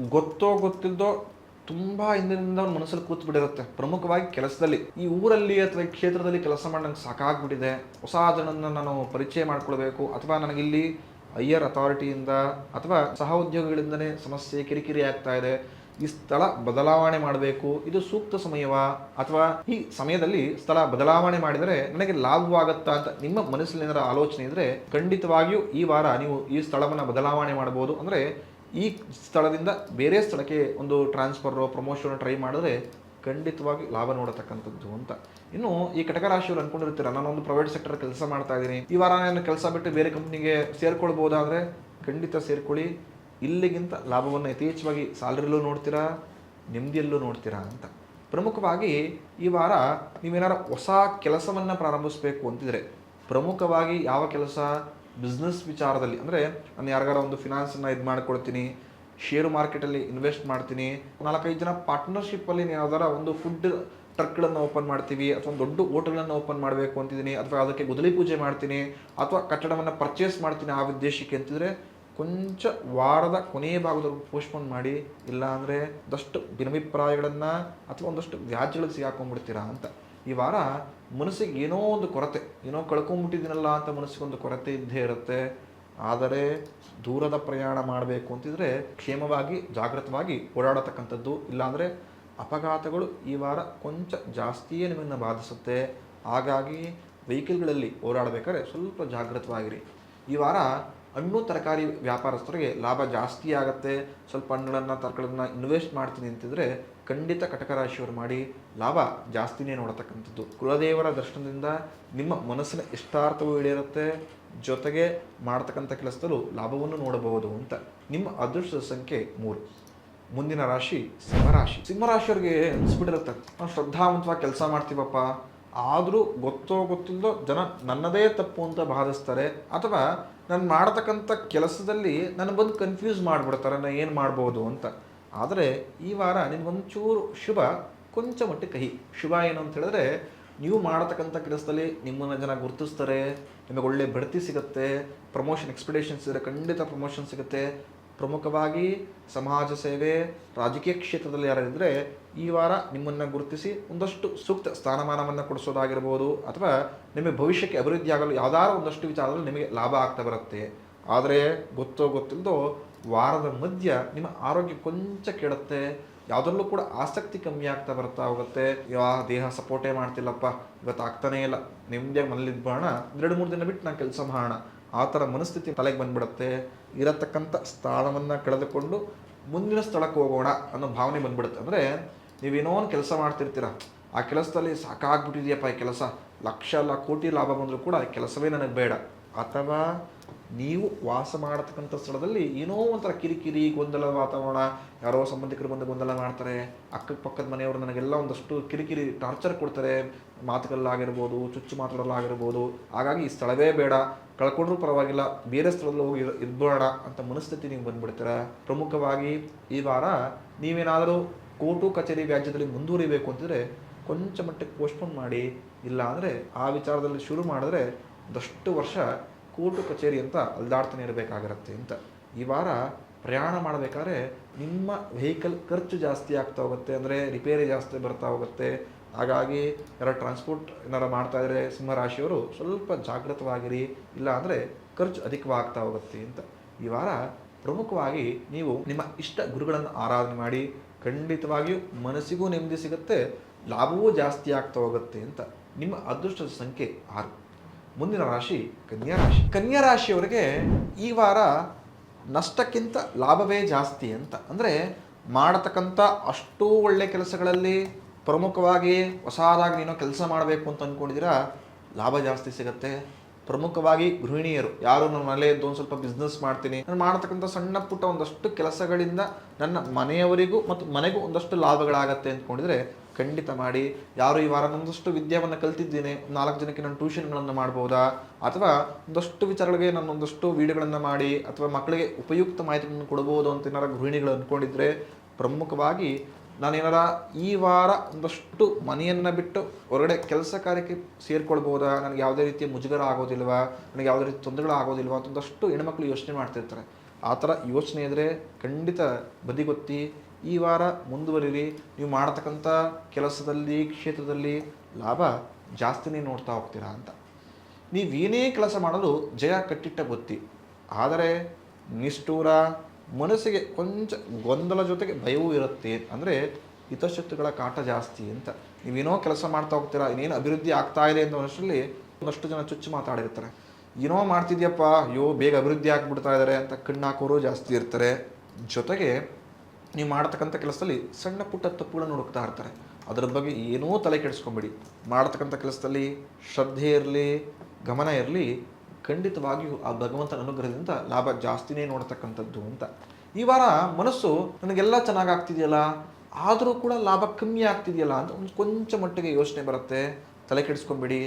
ಗೊತ್ತೋ ಗೊತ್ತಿಲ್ಲದೋ ತುಂಬ ಹಿಂದಿನಿಂದ ಅವ್ನ ಮನಸ್ಸಲ್ಲಿ ಕೂತ್ ಬಿಟ್ಟಿರುತ್ತೆ. ಪ್ರಮುಖವಾಗಿ ಕೆಲಸದಲ್ಲಿ. ಈ ಊರಲ್ಲಿ ಅಥವಾ ಈ ಕ್ಷೇತ್ರದಲ್ಲಿ ಕೆಲಸ ಮಾಡಿ ನಂಗೆ ಸಾಕಾಗ್ಬಿಟ್ಟಿದೆ. ಹೊಸ ಜನನ್ನು ನಾನು ಪರಿಚಯ ಮಾಡಿಕೊಳ್ಬೇಕು. ಅಥವಾ ನನಗಿಲ್ಲಿ ಹೈಯರ್ ಅಥಾರಿಟಿಯಿಂದ ಅಥವಾ ಸಹ ಉದ್ಯೋಗಿಗಳಿಂದನೇ ಸಮಸ್ಯೆ ಕಿರಿಕಿರಿ ಆಗ್ತಾ ಇದೆ, ಈ ಸ್ಥಳ ಬದಲಾವಣೆ ಮಾಡಬೇಕು, ಇದು ಸೂಕ್ತ ಸಮಯವಾ? ಅಥವಾ ಈ ಸಮಯದಲ್ಲಿ ಸ್ಥಳ ಬದಲಾವಣೆ ಮಾಡಿದರೆ ನನಗೆ ಲಾಭವಾಗತ್ತಾ ಅಂತ ನಿಮ್ಮ ಮನಸ್ಸಿನಲ್ಲಿ ಏನಾರ ಆಲೋಚನೆ ಇದ್ರೆ ಖಂಡಿತವಾಗಿಯೂ ಈ ವಾರ ನೀವು ಈ ಸ್ಥಳವನ್ನು ಬದಲಾವಣೆ ಮಾಡಬಹುದು. ಅಂದರೆ ಈ ಸ್ಥಳದಿಂದ ಬೇರೆ ಸ್ಥಳಕ್ಕೆ ಒಂದು ಟ್ರಾನ್ಸ್ಫರ್ ಪ್ರಮೋಷನ್ ಟ್ರೈ ಮಾಡಿದ್ರೆ ಖಂಡಿತವಾಗಿ ಲಾಭ ನೋಡತಕ್ಕಂಥದ್ದು ಅಂತ. ಇನ್ನು ಈ ಕಟಕ ರಾಶಿಯವರು ಅನ್ಕೊಂಡಿರ್ತೀರ ನಾನು ಒಂದು ಪ್ರೈವೇಟ್ ಸೆಕ್ಟರ್ ಕೆಲಸ ಮಾಡ್ತಾ ಇದ್ದೀನಿ. ಈ ವಾರ ನಾನು ಕೆಲಸ ಬಿಟ್ಟು ಬೇರೆ ಕಂಪ್ನಿಗೆ ಸೇರ್ಕೊಳ್ಬೋದಾದ್ರೆ ಖಂಡಿತ ಸೇರ್ಕೊಳ್ಳಿ. ಇಲ್ಲಿಗಿಂತ ಲಾಭವನ್ನು ಯಥೇಚ್ಛವಾಗಿ ಸ್ಯಾಲ್ರಿಲೂ ನೋಡ್ತೀರಾ, ನೆಮ್ಮದಿಯಲ್ಲೂ ನೋಡ್ತೀರಾ ಅಂತ. ಪ್ರಮುಖವಾಗಿ ಈ ವಾರ ನೀವೇನಾರು ಹೊಸ ಕೆಲಸವನ್ನು ಪ್ರಾರಂಭಿಸಬೇಕು ಅಂತಿದ್ರೆ, ಪ್ರಮುಖವಾಗಿ ಯಾವ ಕೆಲಸ? ಬಿಸ್ನೆಸ್ ವಿಚಾರದಲ್ಲಿ. ಅಂದರೆ ನಾನು ಯಾರಿಗಾರ ಒಂದು ಫಿನಾನ್ಸನ್ನು ಇದು ಮಾಡ್ಕೊಳ್ತೀನಿ ಶೇರು ಮಾರ್ಕೆಟಲ್ಲಿ ಇನ್ವೆಸ್ಟ್ ಮಾಡ್ತೀನಿ. ನಾಲ್ಕೈದು ಜನ ಪಾರ್ಟ್ನರ್ಶಿಪ್ಪಲ್ಲಿ ಯಾವ್ದಾರ ಒಂದು ಫುಡ್ ಟ್ರಕ್ಗಳನ್ನು ಓಪನ್ ಮಾಡ್ತೀವಿ, ಅಥವಾ ಒಂದು ದೊಡ್ಡ ಹೋಟೆಲನ್ನು ಓಪನ್ ಮಾಡಬೇಕು ಅಂತಿದ್ದೀನಿ, ಅಥವಾ ಅದಕ್ಕೆ ಗುದಲಿ ಪೂಜೆ ಮಾಡ್ತೀನಿ, ಅಥವಾ ಕಟ್ಟಡವನ್ನು ಪರ್ಚೇಸ್ ಮಾಡ್ತೀನಿ ಆ ಉದ್ದೇಶಕ್ಕೆ ಅಂತಿದ್ರೆ ಕೊಂಚ ವಾರದ ಕೊನೆಯ ಭಾಗದವರೆಗೂ ಪೋಸ್ಟ್ಪೋನ್ ಮಾಡಿ ಇಲ್ಲ ಅಂದರೆ ಒಂದಷ್ಟು ಭಿನ್ನಾಭಿಪ್ರಾಯಗಳನ್ನು ಅಥವಾ ಒಂದಷ್ಟು ವ್ಯಾಜ್ಯಗಳಿಗೆ ಸಿಗಾಕೊಂಡ್ಬಿಡ್ತೀರಾ ಅಂತ. ಈ ವಾರ ಮನಸ್ಸಿಗೆ ಏನೋ ಒಂದು ಕೊರತೆ, ಏನೋ ಕಳ್ಕೊಂಬಿಟ್ಟಿದ್ದೀನಲ್ಲ ಅಂತ ಮನಸ್ಸಿಗೆ ಒಂದು ಕೊರತೆ ಇದ್ದೇ ಇರುತ್ತೆ. ಆದರೆ ದೂರದ ಪ್ರಯಾಣ ಮಾಡಬೇಕು ಅಂತಿದ್ರೆ ಕ್ಷೇಮವಾಗಿ, ಜಾಗೃತವಾಗಿ ಓಡಾಡತಕ್ಕಂಥದ್ದು, ಇಲ್ಲಾಂದರೆ ಅಪಘಾತಗಳು ಈ ವಾರ ಕೊಂಚ ಜಾಸ್ತಿಯೇ ನಿಮ್ಮನ್ನು ಬಾಧಿಸುತ್ತೆ. ಹಾಗಾಗಿ ವೆಹಿಕಲ್ಗಳಲ್ಲಿ ಓಡಾಡಬೇಕಾದ್ರೆ ಸ್ವಲ್ಪ ಜಾಗೃತವಾಗಿರಿ. ಈ ವಾರ ಹಣ್ಣು ತರಕಾರಿ ವ್ಯಾಪಾರಸ್ಥರಿಗೆ ಲಾಭ ಜಾಸ್ತಿ ಆಗುತ್ತೆ. ಸ್ವಲ್ಪ ಹಣ್ಣುಗಳನ್ನು, ತರಕಾರಿಗಳನ್ನ ಇನ್ವೆಸ್ಟ್ ಮಾಡ್ತೀನಿ ಅಂತಿದ್ರೆ ಖಂಡಿತ ಕಟಕ ರಾಶಿಯವರು ಮಾಡಿ ಲಾಭ ಜಾಸ್ತಿನೇ ನೋಡತಕ್ಕಂಥದ್ದು. ಕುಲದೇವರ ದರ್ಶನದಿಂದ ನಿಮ್ಮ ಮನಸ್ಸಿನ ಇಷ್ಟಾರ್ಥವೂ ಈಡೇರುತ್ತೆ. ಜೊತೆಗೆ ಮಾಡ್ತಕ್ಕಂಥ ಕೆಲಸದಲ್ಲೂ ಲಾಭವನ್ನು ನೋಡಬಹುದು ಅಂತ ನಿಮ್ಮ ಅದೃಷ್ಟದ ಸಂಖ್ಯೆ ಮೂರು. ಮುಂದಿನ ರಾಶಿ ಸಿಂಹರಾಶಿ ಸಿಂಹರಾಶಿಯವ್ರಿಗೆ ಅನಿಸ್ಬಿಟ್ಟಿರುತ್ತೆ. ನಾವು ಶ್ರದ್ಧಾವಂತವಾಗಿ ಕೆಲಸ ಮಾಡ್ತೀವಪ್ಪ. ಆದರೂ ಗೊತ್ತೋ ಗೊತ್ತಿಲ್ಲದೋ ಜನ ನನ್ನದೇ ತಪ್ಪು ಅಂತ ಭಾವಿಸ್ತಾರೆ ಅಥವಾ ನಾನು ಮಾಡ್ತಕ್ಕಂಥ ಕೆಲಸದಲ್ಲಿ ನನ್ನ ಬಂದು ಕನ್ಫ್ಯೂಸ್ ಮಾಡಿಬಿಡ್ತಾರೆ. ನಾನು ಏನು ಮಾಡ್ಬೋದು ಅಂತ. ಆದರೆ ಈ ವಾರ ನಿಮ್ಗೊಂಚೂರು ಶುಭ ಕೊಂಚ ಮಟ್ಟಿಗೆ ಕಹಿ. ಶುಭ ಏನು ಅಂತ ಹೇಳಿದ್ರೆ ನೀವು ಮಾಡತಕ್ಕಂಥ ಕೆಲಸದಲ್ಲಿ ನಿಮ್ಮನ್ನು ಜನ ಗುರುತಿಸ್ತಾರೆ, ನಿಮಗೆ ಒಳ್ಳೆ ಬಡ್ತಿ ಸಿಗುತ್ತೆ ಪ್ರಮೋಷನ್ ಎಕ್ಸ್ಪೆಕ್ಟೇಷನ್ಸ್ ಇದ್ದರೆ ಖಂಡಿತ ಪ್ರಮೋಷನ್ ಸಿಗುತ್ತೆ. ಪ್ರಮುಖವಾಗಿ ಸಮಾಜ ಸೇವೆ, ರಾಜಕೀಯ ಕ್ಷೇತ್ರದಲ್ಲಿ ಯಾರಿದ್ರೆ ಈ ವಾರ ನಿಮ್ಮನ್ನು ಗುರುತಿಸಿ ಒಂದಷ್ಟು ಸೂಕ್ತ ಸ್ಥಾನಮಾನವನ್ನು ಕೊಡಿಸೋದಾಗಿರ್ಬೋದು, ಅಥವಾ ನಿಮಗೆ ಭವಿಷ್ಯಕ್ಕೆ ಅಭಿವೃದ್ಧಿ ಆಗಲು ಯಾವುದಾದ್ರು ಒಂದಷ್ಟು ವಿಚಾರದಲ್ಲಿ ನಿಮಗೆ ಲಾಭ ಆಗ್ತಾ ಬರುತ್ತೆ. ಆದರೆ ಗೊತ್ತೋ ಗೊತ್ತಿಲ್ಲದೋ ವಾರದ ಮಧ್ಯ ನಿಮ್ಮ ಆರೋಗ್ಯ ಕೊಂಚ ಕೆಡುತ್ತೆ. ಯಾವುದರಲ್ಲೂ ಕೂಡ ಆಸಕ್ತಿ ಕಮ್ಮಿ ಆಗ್ತಾ ಬರ್ತಾ ಹೋಗುತ್ತೆ. ಯಾ, ದೇಹ ಸಪೋರ್ಟೇ ಮಾಡ್ತಿಲ್ಲಪ್ಪ ಇವತ್ತು ಇಲ್ಲ. ನೆಮ್ಮದಿಯಾಗಿ ಮನೇಲಿ ಎರಡು ಮೂರು ದಿನ ಬಿಟ್ಟು ನಾನು ಕೆಲಸ ಮಾಡೋಣ ಆ ಥರ ಮನಸ್ಥಿತಿ ತಲೆಗೆ ಬಂದ್ಬಿಡುತ್ತೆ. ಇರತಕ್ಕಂಥ ಸ್ಥಾನವನ್ನು ಕಳೆದುಕೊಂಡು ಮುಂದಿನ ಸ್ಥಳಕ್ಕೆ ಹೋಗೋಣ ಅನ್ನೋ ಭಾವನೆ ಬಂದ್ಬಿಡುತ್ತೆ. ಅಂದರೆ ನೀವೇನೋ ಒಂದು ಕೆಲಸ ಮಾಡ್ತಿರ್ತೀರ. ಆ ಕೆಲಸದಲ್ಲಿ ಸಾಕಾಗ್ಬಿಟ್ಟಿದೆಯಪ್ಪ ಈ ಕೆಲಸ. ಲಕ್ಷ ಅಲ್ಲ ಕೋಟಿ ಲಾಭ ಬಂದರೂ ಕೂಡ ಕೆಲಸವೇ ನನಗೆ ಬೇಡ. ಅಥವಾ ನೀವು ವಾಸ ಮಾಡತಕ್ಕಂಥ ಸ್ಥಳದಲ್ಲಿ ಏನೋ ಒಂಥರ ಕಿರಿಕಿರಿ, ಗೊಂದಲ ವಾತಾವರಣ, ಯಾರೋ ಸಂಬಂಧಿಕರು ಬಂದು ಗೊಂದಲ ಮಾಡ್ತಾರೆ ಅಕ್ಕ ಪಕ್ಕದ ಮನೆಯವರು ನನಗೆಲ್ಲ ಒಂದಷ್ಟು ಕಿರಿಕಿರಿ ಟಾರ್ಚರ್ ಕೊಡ್ತಾರೆ ಮಾತುಗಳಾಗಿರ್ಬೋದು ಚುಚ್ಚು ಮಾತುಗಳಾಗಿರ್ಬೋದು ಹಾಗಾಗಿ ಈ ಸ್ಥಳವೇ ಬೇಡ, ಕಳ್ಕೊಂಡ್ರೂ ಪರವಾಗಿಲ್ಲ, ಬೇರೆ ಸ್ಥಳದಲ್ಲಿ ಹೋಗಿ ಇರ್- ಇರ್ಬೇಡ ಅಂತ ಮನಸ್ಥಿತಿ ನೀವು ಬಂದುಬಿಡ್ತೀರ. ಪ್ರಮುಖವಾಗಿ ಈ ವಾರ ನೀವೇನಾದರೂ ಕೋರ್ಟು ಕಚೇರಿ ವ್ಯಾಜ್ಯದಲ್ಲಿ ಮುಂದುವರಿಬೇಕು ಅಂತಿದ್ರೆ ಕೊಂಚ ಮಟ್ಟಕ್ಕೆ ಪೋಸ್ಟ್ಪೋನ್ ಮಾಡಿ ಇಲ್ಲ ಅಂದರೆ ಆ ವಿಚಾರದಲ್ಲಿ ಶುರು ಮಾಡಿದ್ರೆ ಒಂದಷ್ಟು ವರ್ಷ ಕೋರ್ಟು ಕಚೇರಿ ಅಂತ ಅಲ್ದಾಡ್ತಾನೆ ಇರಬೇಕಾಗಿರುತ್ತೆ ಅಂತ. ಈ ವಾರ ಪ್ರಯಾಣ ಮಾಡಬೇಕಾದ್ರೆ ನಿಮ್ಮ ವೆಹಿಕಲ್ ಖರ್ಚು ಜಾಸ್ತಿ ಆಗ್ತಾ ಹೋಗುತ್ತೆ, ಅಂದರೆ ರಿಪೇರಿ ಜಾಸ್ತಿ ಬರ್ತಾ ಹೋಗುತ್ತೆ. ಹಾಗಾಗಿ ಯಾರು ಟ್ರಾನ್ಸ್ಪೋರ್ಟ್ ಏನಾರು ಮಾಡ್ತಾ ಇದ್ರೆ ಸಿಂಹರಾಶಿಯವರು ಸ್ವಲ್ಪ ಜಾಗೃತವಾಗಿರಿ ಇಲ್ಲ ಅಂದರೆ ಖರ್ಚು ಅಧಿಕವಾಗ್ತಾ ಹೋಗುತ್ತೆ ಅಂತ. ಈ ವಾರ ಪ್ರಮುಖವಾಗಿ ನೀವು ನಿಮ್ಮ ಇಷ್ಟ ಗುರುಗಳನ್ನು ಆರಾಧನೆ ಮಾಡಿ, ಖಂಡಿತವಾಗಿಯೂ ಮನಸ್ಸಿಗೂ ನೆಮ್ಮದಿ ಸಿಗುತ್ತೆ, ಲಾಭವೂ ಜಾಸ್ತಿ ಆಗ್ತಾ ಹೋಗುತ್ತೆ ಅಂತ. ನಿಮ್ಮ ಅದೃಷ್ಟದ ಸಂಖ್ಯೆ ಆರು. ಮುಂದಿನ ರಾಶಿ, ಕನ್ಯಾ ರಾಶಿ. ಕನ್ಯಾ ರಾಶಿಯವರಿಗೆ ಈ ವಾರ ನಷ್ಟಕ್ಕಿಂತ ಲಾಭವೇ ಜಾಸ್ತಿ ಅಂತ. ಅಂದರೆ ಮಾಡತಕ್ಕಂಥ ಅಷ್ಟೂ ಒಳ್ಳೆ ಕೆಲಸಗಳಲ್ಲಿ ಪ್ರಮುಖವಾಗಿ ಹೊಸದಾಗಿ ನೀನು ಕೆಲಸ ಮಾಡಬೇಕು ಅಂತ ಅಂದ್ಕೊಂಡಿದ್ದೀರಾ ಲಾಭ ಜಾಸ್ತಿ ಸಿಗುತ್ತೆ. ಪ್ರಮುಖವಾಗಿ ಗೃಹಿಣಿಯರು, ಯಾರು ನನ್ನ ಮನೆ ಇದ್ದು ಒಂದು ಸ್ವಲ್ಪ ಬಿಸ್ನೆಸ್ ಮಾಡ್ತೀನಿ. ನಾನು ಮಾಡತಕ್ಕಂಥ ಸಣ್ಣ ಪುಟ್ಟ ಒಂದಷ್ಟು ಕೆಲಸಗಳಿಂದ ನನ್ನ ಮನೆಯವರಿಗೂ ಮತ್ತು ಮನೆಗೂ ಒಂದಷ್ಟು ಲಾಭಗಳಾಗತ್ತೆ ಅಂದ್ಕೊಂಡಿದ್ರೆ ಖಂಡಿತ ಮಾಡಿ. ಯಾರು ಈ ವಾರ ಒಂದಷ್ಟು ವಿದ್ಯಾವನ್ನು ಕಲ್ತಿದ್ದೀನಿ, ನಾಲ್ಕು ಜನಕ್ಕೆ ನಾನು ಟ್ಯೂಷನ್ಗಳನ್ನು ಮಾಡ್ಬೋದಾ? ಅಥವಾ ಒಂದಷ್ಟು ವಿಚಾರಗಳಿಗೆ ನಾನು ಒಂದಷ್ಟು ವಿಡಿಯೋಗಳನ್ನು ಮಾಡಿ, ಅಥವಾ ಮಕ್ಕಳಿಗೆ ಉಪಯುಕ್ತ ಮಾಹಿತಿಗಳನ್ನು ಕೊಡ್ಬೋದು ಅಂತ ಏನಾರ ಗೃಹಿಣಿಗಳು ಅಂದ್ಕೊಂಡಿದ್ರೆ, ಪ್ರಮುಖವಾಗಿ ನಾನೇನಾರ ಈ ವಾರ ಒಂದಷ್ಟು ಮನೆಯನ್ನು ಬಿಟ್ಟು ಹೊರಗಡೆ ಕೆಲಸ ಕಾರ್ಯಕ್ಕೆ ಸೇರ್ಕೊಳ್ಬೋದಾ? ನನಗೆ ಯಾವುದೇ ರೀತಿಯ ಮುಜುಗರ ಆಗೋದಿಲ್ವಾ ನನಗೆ ಯಾವುದೇ ರೀತಿ ತೊಂದರೆಗಳು ಆಗೋದಿಲ್ವಾ ಅಂತ ಒಂದಷ್ಟು ಹೆಣ್ಮಕ್ಳು ಯೋಚನೆ ಮಾಡ್ತಿರ್ತಾರೆ. ಆ ಥರ ಯೋಚನೆ ಇದ್ದರೆ ಖಂಡಿತ ಬದಿಗೊತ್ತಿ ಈ ವಾರ ಮುಂದುವರಿರಿ ನೀವು ಮಾಡತಕ್ಕಂಥ ಕೆಲಸದಲ್ಲಿ, ಕ್ಷೇತ್ರದಲ್ಲಿ ಲಾಭ ಜಾಸ್ತಿನೇ ನೋಡ್ತಾ ಹೋಗ್ತೀರಾ ಅಂತ. ನೀವೇನೇ ಕೆಲಸ ಮಾಡಲು ಜಯ ಕಟ್ಟಿಟ್ಟ ಬುತ್ತಿ. ಆದರೆ ನಿಷ್ಠೂರ ಮನಸ್ಸಿಗೆ ಕೊಂಚ ಗೊಂದಲ ಜೊತೆಗೆ ಭಯವೂ ಇರುತ್ತೆ. ಅಂದರೆ ಹಿತಶತ್ರುಗಳ ಕಾಟ ಜಾಸ್ತಿ ಅಂತ. ನೀವೇನೋ ಕೆಲಸ ಮಾಡ್ತಾ ಹೋಗ್ತೀರಾ, ಇನ್ನೇನು ಅಭಿವೃದ್ಧಿ ಆಗ್ತಾ ಇದೆ ಅಂತ ಅನ್ನೋಷ್ಟರಲ್ಲಿ ಒಂದಷ್ಟು ಜನ ಚುಚ್ಚು ಮಾತಾಡಿರ್ತಾರೆ. ಏನೋ ಮಾಡ್ತಿದ್ಯಪ್ಪ, ಅಯ್ಯೋ, ಬೇಗ ಅಭಿವೃದ್ಧಿ ಆಗಿಬಿಡ್ತಾ ಇದ್ದಾರೆ ಅಂತ ಕಣ್ಣಾಕೋರು ಜಾಸ್ತಿ ಇರ್ತಾರೆ. ಜೊತೆಗೆ ನೀವು ಮಾಡತಕ್ಕಂಥ ಕೆಲಸದಲ್ಲಿ ಸಣ್ಣ ಪುಟ್ಟ ತಪ್ಪುಗಳನ್ನು ಹುಡುಕ್ತಾ ಇರ್ತಾರೆ. ಅದರ ಬಗ್ಗೆ ಏನೂ ತಲೆ ಕೆಡಿಸ್ಕೊಂಬಿಡಿ. ಮಾಡತಕ್ಕಂಥ ಕೆಲಸದಲ್ಲಿ ಶ್ರದ್ಧೆ ಇರಲಿ, ಗಮನ ಇರಲಿ, ಖಂಡಿತವಾಗಿಯೂ ಆ ಭಗವಂತನ ಅನುಗ್ರಹದಿಂದ ಲಾಭ ಜಾಸ್ತಿನೇ ನೋಡ್ತಕ್ಕಂಥದ್ದು ಅಂತ. ಈ ವಾರ ಮನಸ್ಸು ನನಗೆಲ್ಲ ಚೆನ್ನಾಗಿ ಆಗ್ತಿದೆಯಲ್ಲ, ಆದರೂ ಕೂಡ ಲಾಭ ಕಮ್ಮಿ ಆಗ್ತಿದೆಯಲ್ಲ ಅಂತ ಒಂದು ಕೊಂಚ ಮಟ್ಟಿಗೆ ಯೋಚನೆ ಬರುತ್ತೆ. ತಲೆ ಕೆಡಿಸ್ಕೊಂಬಿಡಿ.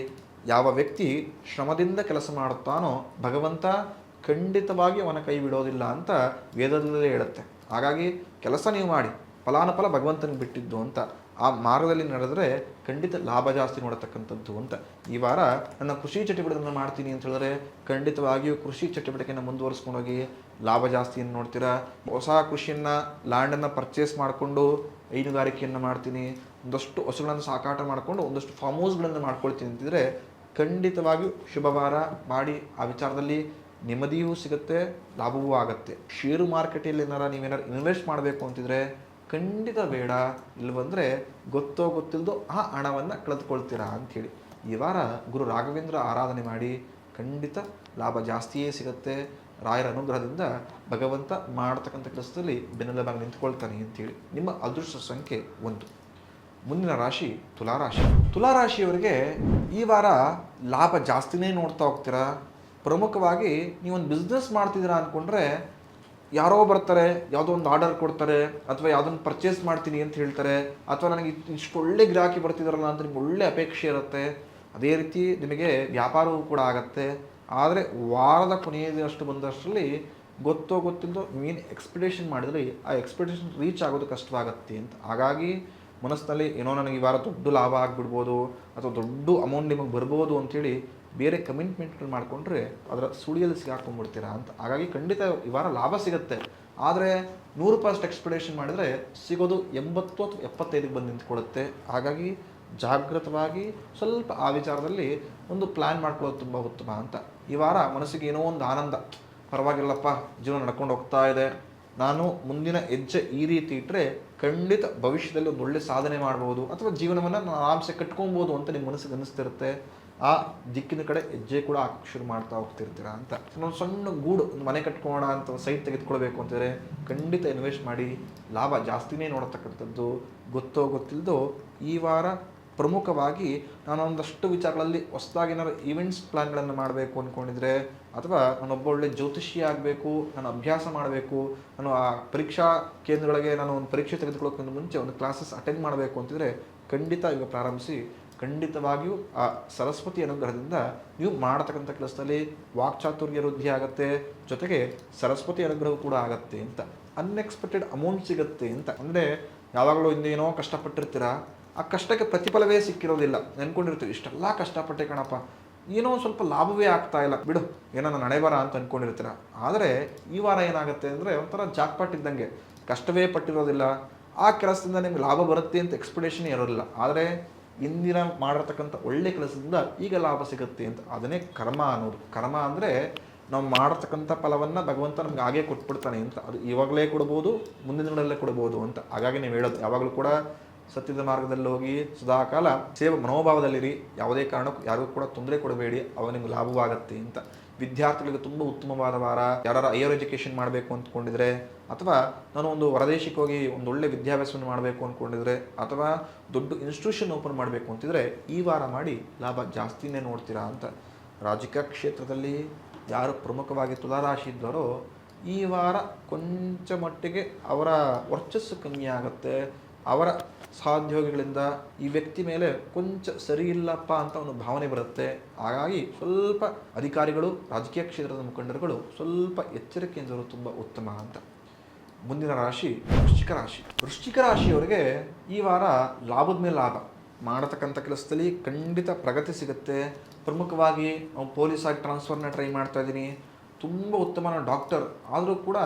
ಯಾವ ವ್ಯಕ್ತಿ ಶ್ರಮದಿಂದ ಕೆಲಸ ಮಾಡುತ್ತಾನೋ ಭಗವಂತ ಖಂಡಿತವಾಗಿ ಅವನ ಕೈ ಬಿಡೋದಿಲ್ಲ ಅಂತ ವೇದದಲ್ಲೇ ಹೇಳುತ್ತೆ. ಹಾಗಾಗಿ ಕೆಲಸ ನೀವು ಮಾಡಿ, ಫಲಾನುಫಲ ಭಗವಂತನಿಗೆ ಬಿಟ್ಟಿದ್ದು ಅಂತ. ಆ ಮಾರ್ಗದಲ್ಲಿ ನಡೆದರೆ ಖಂಡಿತ ಲಾಭ ಜಾಸ್ತಿ ನೋಡತಕ್ಕಂಥದ್ದು ಅಂತ. ಈ ವಾರ ನನ್ನ ಕೃಷಿ ಚಟುವಟಿಕೆಗಳನ್ನು ಮಾಡ್ತೀನಿ ಅಂತ ಹೇಳಿದ್ರೆ ಖಂಡಿತವಾಗಿಯೂ ಕೃಷಿ ಚಟುವಟಿಕೆಯನ್ನು ಮುಂದುವರಿಸ್ಕೊಂಡು ಹೋಗಿ ಲಾಭ ಜಾಸ್ತಿಯನ್ನು ನೋಡ್ತೀರಾ? ಹೊಸ ಕೃಷಿಯನ್ನು, ಲ್ಯಾಂಡನ್ನು ಪರ್ಚೇಸ್ ಮಾಡಿಕೊಂಡು ಹೈನುಗಾರಿಕೆಯನ್ನು ಮಾಡ್ತೀನಿ. ಒಂದಷ್ಟು ಹಸುಗಳನ್ನು ಸಾಕಾಟ ಮಾಡಿಕೊಂಡು ಒಂದಷ್ಟು ಫಾರ್ಮ್ ಹೌಸ್ಗಳನ್ನು ಮಾಡ್ಕೊಳ್ತೀನಿ ಅಂತಿದ್ರೆ ಖಂಡಿತವಾಗಿಯೂ ಶುಭವಾರ. ಮಾಡಿ ಆ ವಿಚಾರದಲ್ಲಿ ನೆಮ್ಮದಿಯೂ ಸಿಗುತ್ತೆ, ಲಾಭವೂ ಆಗುತ್ತೆ. ಷೇರು ಮಾರ್ಕೆಟಲ್ಲಿ ಏನಾರ ನೀವೇನಾರು ಇನ್ವೆಸ್ಟ್ ಮಾಡಬೇಕು ಅಂತಿದ್ರೆ ಖಂಡಿತ ಬೇಡ. ಇಲ್ಲವಂದರೆ ಗೊತ್ತೋ ಗೊತ್ತಿಲ್ಲದೋ ಆ ಹಣವನ್ನು ಕಳೆದುಕೊಳ್ತೀರಾ ಅಂಥೇಳಿ ಈ ವಾರ ಗುರು ರಾಘವೇಂದ್ರ ಆರಾಧನೆ ಮಾಡಿ ಖಂಡಿತ ಲಾಭ ಜಾಸ್ತಿಯೇ ಸಿಗುತ್ತೆ. ರಾಯರ ಅನುಗ್ರಹದಿಂದ ಭಗವಂತ ಮಾಡತಕ್ಕಂಥ ಕೆಲಸದಲ್ಲಿ ಬೆನ್ನೆಲುಬಾಗಿ ನಿಂತ್ಕೊಳ್ತಾನೆ ಅಂತೇಳಿ ನಿಮ್ಮ ಅದೃಷ್ಟ ಸಂಖ್ಯೆ ಒಂದು. ಮುಂದಿನ ರಾಶಿ ತುಲಾರಾಶಿ. ತುಲಾರಾಶಿಯವರಿಗೆ ಈ ವಾರ ಲಾಭ ಜಾಸ್ತಿನೇ ನೋಡ್ತಾ ಹೋಗ್ತೀರಾ? ಪ್ರಮುಖವಾಗಿ ನೀವೊಂದು ಬಿಸ್ನೆಸ್ ಮಾಡ್ತಿದ್ದೀರಾ ಅಂದ್ಕೊಂಡ್ರೆ ಯಾರೋ ಬರ್ತಾರೆ, ಯಾವುದೋ ಒಂದು ಆರ್ಡರ್ ಕೊಡ್ತಾರೆ, ಅಥವಾ ಯಾವುದನ್ನು ಪರ್ಚೇಸ್ ಮಾಡ್ತೀನಿ ಅಂತ ಹೇಳ್ತಾರೆ, ಅಥವಾ ನನಗೆ ಇಷ್ಟು- ಇಷ್ಟು ಒಳ್ಳೆ ಗ್ರಾಹಕಿ ಬರ್ತಿದಾರಲ್ಲ ಅಂತ ನಿಮ್ಗೆ ಒಳ್ಳೆ ಅಪೇಕ್ಷೆ ಇರುತ್ತೆ, ಅದೇ ರೀತಿ ನಿಮಗೆ ವ್ಯಾಪಾರವೂ ಕೂಡ ಆಗತ್ತೆ. ಆದರೆ ವಾರದ ಕೊನೆಯ ದಿನಷ್ಟು ಬಂದಷ್ಟರಲ್ಲಿ ಗೊತ್ತೋ ಗೊತ್ತಿಲ್ಲದೋ ಮೇನ್ ಎಕ್ಸ್ಪೆಕ್ಟೇಷನ್ ಮಾಡಿದ್ರೆ ಆ ಎಕ್ಸ್ಪೆಕ್ಟೇಷನ್ ರೀಚ್ ಆಗೋದು ಕಷ್ಟವಾಗುತ್ತೆ ಅಂತ. ಹಾಗಾಗಿ ಮನಸ್ಸಿನಲ್ಲಿ ಏನೋ ನನಗೆ ಈ ವಾರ ದೊಡ್ಡ ಲಾಭ ಆಗಿಬಿಡ್ಬೋದು, ಅಥವಾ ದೊಡ್ಡ ಅಮೌಂಟ್ ನಿಮಗೆ ಬರ್ಬೋದು ಅಂಥೇಳಿ ಬೇರೆ ಕಮಿಟ್ಮೆಂಟ್ಗಳು ಮಾಡಿಕೊಂಡ್ರೆ ಅದರ ಸುಳಿಯಲ್ಲಿ ಸಿಗಾಕೊಂಡ್ಬಿಡ್ತೀರಾ ಅಂತ. ಹಾಗಾಗಿ ಖಂಡಿತ ಈ ವಾರ ಲಾಭ ಸಿಗುತ್ತೆ. ಆದರೆ ನೂರು ರೂಪಾಯಿ ಎಕ್ಸ್ಪೆಕ್ಟೇಷನ್ ಮಾಡಿದರೆ ಸಿಗೋದು ಎಂಬತ್ತು ಅಥವಾ ಎಪ್ಪತ್ತೈದಕ್ಕೆ ಬಂದು ನಿಂತ್ಕೊಳ್ಳುತ್ತೆ. ಹಾಗಾಗಿ ಜಾಗೃತವಾಗಿ ಸ್ವಲ್ಪ ಆ ವಿಚಾರದಲ್ಲಿ ಒಂದು ಪ್ಲ್ಯಾನ್ ಮಾಡ್ಕೊಳ್ಳೋದು ತುಂಬ ಉತ್ತಮ ಅಂತ. ಈ ವಾರ ಮನಸ್ಸಿಗೆ ಏನೋ ಒಂದು ಆನಂದ. ಪರವಾಗಿಲ್ಲಪ್ಪ, ಜೀವನ ನಡ್ಕೊಂಡು ಹೋಗ್ತಾ ಇದೆ. ನಾನು ಮುಂದಿನ ಹೆಜ್ಜೆ ಈ ರೀತಿ ಇಟ್ಟರೆ ಖಂಡಿತ ಭವಿಷ್ಯದಲ್ಲಿ ಒಂದು ಒಳ್ಳೆ ಸಾಧನೆ ಮಾಡ್ಬೋದು ಅಥವಾ ಜೀವನವನ್ನು ನಾನು ಆರಾಮ್ಸೆ ಕಟ್ಕೊಬೋದು ಅಂತ ನಿಮ್ಮ ಮನಸ್ಸಿಗೆ ಅನ್ನಿಸ್ತಿರುತ್ತೆ. ಆ ದಿಕ್ಕಿನ ಕಡೆ ಹೆಜ್ಜೆ ಕೂಡ ಹಾಕಕ್ಕೆ ಶುರು ಮಾಡ್ತಾ ಹೋಗ್ತಿರ್ತೀರಾ ಅಂತ. ಒಂದು ಸಣ್ಣ ಗೂಡು, ಒಂದು ಮನೆ ಕಟ್ಕೋಣ ಅಂತ ಒಂದು ಸೈಟ್ ತೆಗೆದುಕೊಳ್ಬೇಕು ಅಂತಿದ್ರೆ ಖಂಡಿತ ಇನ್ವೆಸ್ಟ್ ಮಾಡಿ, ಲಾಭ ಜಾಸ್ತಿನೇ ನೋಡತಕ್ಕಂಥದ್ದು. ಗೊತ್ತೋ ಗೊತ್ತಿಲ್ಲದೋ ಈ ವಾರ ಪ್ರಮುಖವಾಗಿ ನಾನು ಒಂದಷ್ಟು ವಿಚಾರಗಳಲ್ಲಿ ಹೊಸದಾಗಿ ಏನಾದ್ರು ಈವೆಂಟ್ಸ್ ಪ್ಲ್ಯಾನ್ಗಳನ್ನು ಮಾಡಬೇಕು ಅಂದ್ಕೊಂಡಿದ್ರೆ ಅಥವಾ ನಾನೊಬ್ಬ ಒಳ್ಳೆ ಜ್ಯೋತಿಷಿ ಆಗಬೇಕು, ನಾನು ಅಭ್ಯಾಸ ಮಾಡಬೇಕು, ನಾನು ಆ ಪರೀಕ್ಷಾ ಕೇಂದ್ರಗಳಿಗೆ ನಾನು ಒಂದು ಪರೀಕ್ಷೆ ತೆಗೆದುಕೊಳ್ಳೋಕ್ಕಿಂತ ಮುಂಚೆ ಒಂದು ಕ್ಲಾಸಸ್ ಅಟೆಂಡ್ ಮಾಡಬೇಕು ಅಂತಿದ್ರೆ ಖಂಡಿತ ಈಗ ಪ್ರಾರಂಭಿಸಿ ಖಂಡಿತವಾಗಿಯೂ ಆ ಸರಸ್ವತಿ ಅನುಗ್ರಹದಿಂದ ನೀವು ಮಾಡತಕ್ಕಂಥ ಕೆಲಸದಲ್ಲಿ ವಾಕ್ಚಾತುರ್ಯ ವೃದ್ಧಿ ಆಗುತ್ತೆ, ಜೊತೆಗೆ ಸರಸ್ವತಿ ಅನುಗ್ರಹ ಕೂಡ ಆಗತ್ತೆ ಅಂತ. ಅನ್ಎಕ್ಸ್ಪೆಕ್ಟೆಡ್ ಅಮೌಂಟ್ ಸಿಗುತ್ತೆ ಅಂತ. ಅಂದರೆ ಯಾವಾಗಲೂ ಹಿಂದೇನೋ ಕಷ್ಟಪಟ್ಟಿರ್ತೀರಾ? ಆ ಕಷ್ಟಕ್ಕೆ ಪ್ರತಿಫಲವೇ ಸಿಕ್ಕಿರೋದಿಲ್ಲ. ನೆನ್ಕೊಂಡಿರ್ತೀವಿ, ಇಷ್ಟೆಲ್ಲ ಕಷ್ಟಪಟ್ಟೆ ಕಣಪ್ಪ. ಏನೋ ಸ್ವಲ್ಪ ಲಾಭವೇ ಆಗ್ತಾ ಇಲ್ಲ. ಬಿಡು ಏನೋ ನಾನು ಹಣೆ ಬರ ಅಂತ ಅಂದ್ಕೊಂಡಿರ್ತೀರ ಆದರೆ ಈ ವಾರ ಏನಾಗುತ್ತೆ ಅಂದರೆ ಒಂಥರ ಜಾಕ್ಪಾಟ್ ಇದ್ದಂಗೆ. ಕಷ್ಟವೇ ಪಟ್ಟಿರೋದಿಲ್ಲ. ಆ ಕೆಲಸದಿಂದ ನಿಮ್ಗೆ ಲಾಭ ಬರುತ್ತೆ ಅಂತ ಎಕ್ಸ್ಪೆಕ್ಟೇಷನ್ ಇರೋದಿಲ್ಲ. ಆದರೆ ಇಂದಿನ ಮಾಡಿರ್ತಕ್ಕಂಥ ಒಳ್ಳೆ ಕೆಲಸದಿಂದ ಈಗ ಲಾಭ ಸಿಗುತ್ತೆ ಅಂತ. ಅದನ್ನೇ ಕರ್ಮ ಅನ್ನೋದು. ಕರ್ಮ ಅಂದರೆ ನಾವು ಮಾಡತಕ್ಕಂಥ ಫಲವನ್ನು ಭಗವಂತ ನಮ್ಗೆ ಹಾಗೆ ಕೊಟ್ಬಿಡ್ತಾನೆ ಅಂತ. ಅದು ಇವಾಗಲೇ ಕೊಡ್ಬೋದು, ಮುಂದಿನ ದಿನಗಳಲ್ಲೇ ಕೊಡ್ಬೋದು ಅಂತ. ಹಾಗಾಗಿ ನೀವು ಹೇಳೋದು. ಯಾವಾಗಲೂ ಕೂಡ ಸತ್ಯದ ಮಾರ್ಗದಲ್ಲಿ ಹೋಗಿ ಸದಾಕಾಲ ಸೇವ ಮನೋಭಾವದಲ್ಲಿರಿ. ಯಾವುದೇ ಕಾರಣಕ್ಕೂ ಯಾರಿಗೂ ಕೂಡ ತೊಂದರೆ ಕೊಡಬೇಡಿ. ಅವಾಗ ನಿಮ್ಗೆ ಲಾಭವಾಗತ್ತೆ ಅಂತ. ವಿದ್ಯಾರ್ಥಿಗಳಿಗೆ ತುಂಬ ಉತ್ತಮವಾದ ವಾರ. ಯಾರು ಹೈಯರ್ ಎಜುಕೇಷನ್ ಮಾಡಬೇಕು ಅಂದ್ಕೊಂಡಿದ್ರೆ, ಅಥವಾ ನಾನು ಒಂದು ಹೊರದೇಶಕ್ಕೆ ಹೋಗಿ ಒಂದು ಒಳ್ಳೆ ವಿದ್ಯಾಭ್ಯಾಸವನ್ನು ಮಾಡಬೇಕು ಅಂದ್ಕೊಂಡಿದ್ರೆ, ಅಥವಾ ದೊಡ್ಡ ಇನ್ಸ್ಟಿಟ್ಯೂಷನ್ ಓಪನ್ ಮಾಡಬೇಕು ಅಂತಿದ್ರೆ, ಈ ವಾರ ಮಾಡಿ ಲಾಭ ಜಾಸ್ತಿನೇ ನೋಡ್ತೀರಾ ಅಂತ ರಾಜಕೀಯ ಕ್ಷೇತ್ರದಲ್ಲಿ ಯಾರು ಪ್ರಮುಖವಾಗಿ ತುಲಾರಾಶಿ ಇದ್ದಾರೋ ಈ ವಾರ ಕೊಂಚ ಮಟ್ಟಿಗೆ ಅವರ ವರ್ಚಸ್ಸು ಕಮ್ಮಿ ಆಗುತ್ತೆ. ಅವರ ಸಹೋದ್ಯೋಗಿಗಳಿಂದ ಈ ವ್ಯಕ್ತಿ ಮೇಲೆ ಕೊಂಚ ಸರಿ ಇಲ್ಲಪ್ಪ ಅಂತ ಒಂದು ಭಾವನೆ ಬರುತ್ತೆ. ಹಾಗಾಗಿ ಸ್ವಲ್ಪ ಅಧಿಕಾರಿಗಳು, ರಾಜಕೀಯ ಕ್ಷೇತ್ರದ ಮುಖಂಡರುಗಳು ಸ್ವಲ್ಪ ಎಚ್ಚರಿಕೆಯಿಂದ ತುಂಬ ಉತ್ತಮ ಅಂತ. ಮುಂದಿನ ರಾಶಿ ವೃಶ್ಚಿಕ ರಾಶಿ. ವೃಶ್ಚಿಕ ರಾಶಿಯವರಿಗೆ ಈ ವಾರ ಲಾಭದ ಮೇಲೆ ಲಾಭ. ಮಾಡತಕ್ಕಂಥ ಕೆಲಸದಲ್ಲಿ ಖಂಡಿತ ಪ್ರಗತಿ ಸಿಗುತ್ತೆ. ಪ್ರಮುಖವಾಗಿ ಪೊಲೀಸ್ ಆಗಿ ಟ್ರಾನ್ಸ್ಫರ್ನ ಟ್ರೈ ಮಾಡ್ತಾ ಇದ್ದೀನಿ. ತುಂಬ ಉತ್ತಮ ಡಾಕ್ಟರ್ ಆದರೂ ಕೂಡ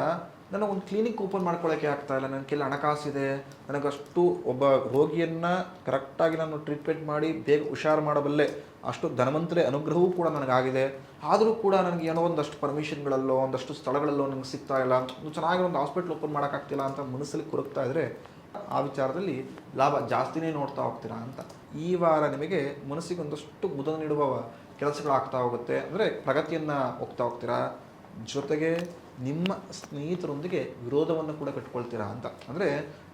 ನನಗೆ ಒಂದು ಕ್ಲಿನಿಕ್ ಓಪನ್ ಮಾಡ್ಕೊಳ್ಳೋಕೆ ಆಗ್ತಾ ಇಲ್ಲ. ನನ್ನ ಕೆಲ ಹಣಕಾಸಿದೆ ನನಗಷ್ಟು ಒಬ್ಬ ರೋಗಿಯನ್ನು ಕರೆಕ್ಟಾಗಿ ನಾನು ಟ್ರೀಟ್ಮೆಂಟ್ ಮಾಡಿ ಬೇಗ ಹುಷಾರು ಮಾಡಬಲ್ಲೆ. ಅಷ್ಟು ಧನವಂತರೇ ಅನುಗ್ರಹವೂ ಕೂಡ ನನಗಾಗಿದೆ. ಆದರೂ ಕೂಡ ನನಗೆ ಏನೋ ಒಂದಷ್ಟು ಪರ್ಮಿಷನ್ಗಳಲ್ಲೋ ಒಂದಷ್ಟು ಸ್ಥಳಗಳಲ್ಲೋ ನನಗೆ ಸಿಗ್ತಾ ಇಲ್ಲ. ಒಂದು ಚೆನ್ನಾಗಿ ಒಂದು ಹಾಸ್ಪಿಟ್ಲ್ ಓಪನ್ ಮಾಡೋಕ್ಕಾಗ್ತಿಲ್ಲ ಅಂತ ಮನಸ್ಸಲ್ಲಿ ಕೊರಗ್ತಾ ಇದ್ದರೆ ಆ ವಿಚಾರದಲ್ಲಿ ಲಾಭ ಜಾಸ್ತಿನೇ ನೋಡ್ತಾ ಹೋಗ್ತೀರಾ ಅಂತ. ಈ ವಾರ ನಿಮಗೆ ಮನಸ್ಸಿಗೆ ಒಂದಷ್ಟು ಮುದ ನೀಡುವ ಕೆಲಸಗಳಾಗ್ತಾ ಹೋಗುತ್ತೆ. ಅಂದರೆ ಪ್ರಗತಿಯನ್ನು ಹೋಗ್ತಾ ಹೋಗ್ತೀರಾ? ಜೊತೆಗೆ ನಿಮ್ಮ ಸ್ನೇಹಿತರೊಂದಿಗೆ ವಿರೋಧವನ್ನು ಕೂಡ ಕಟ್ಕೊಳ್ತೀರಾ ಅಂತ. ಅಂದರೆ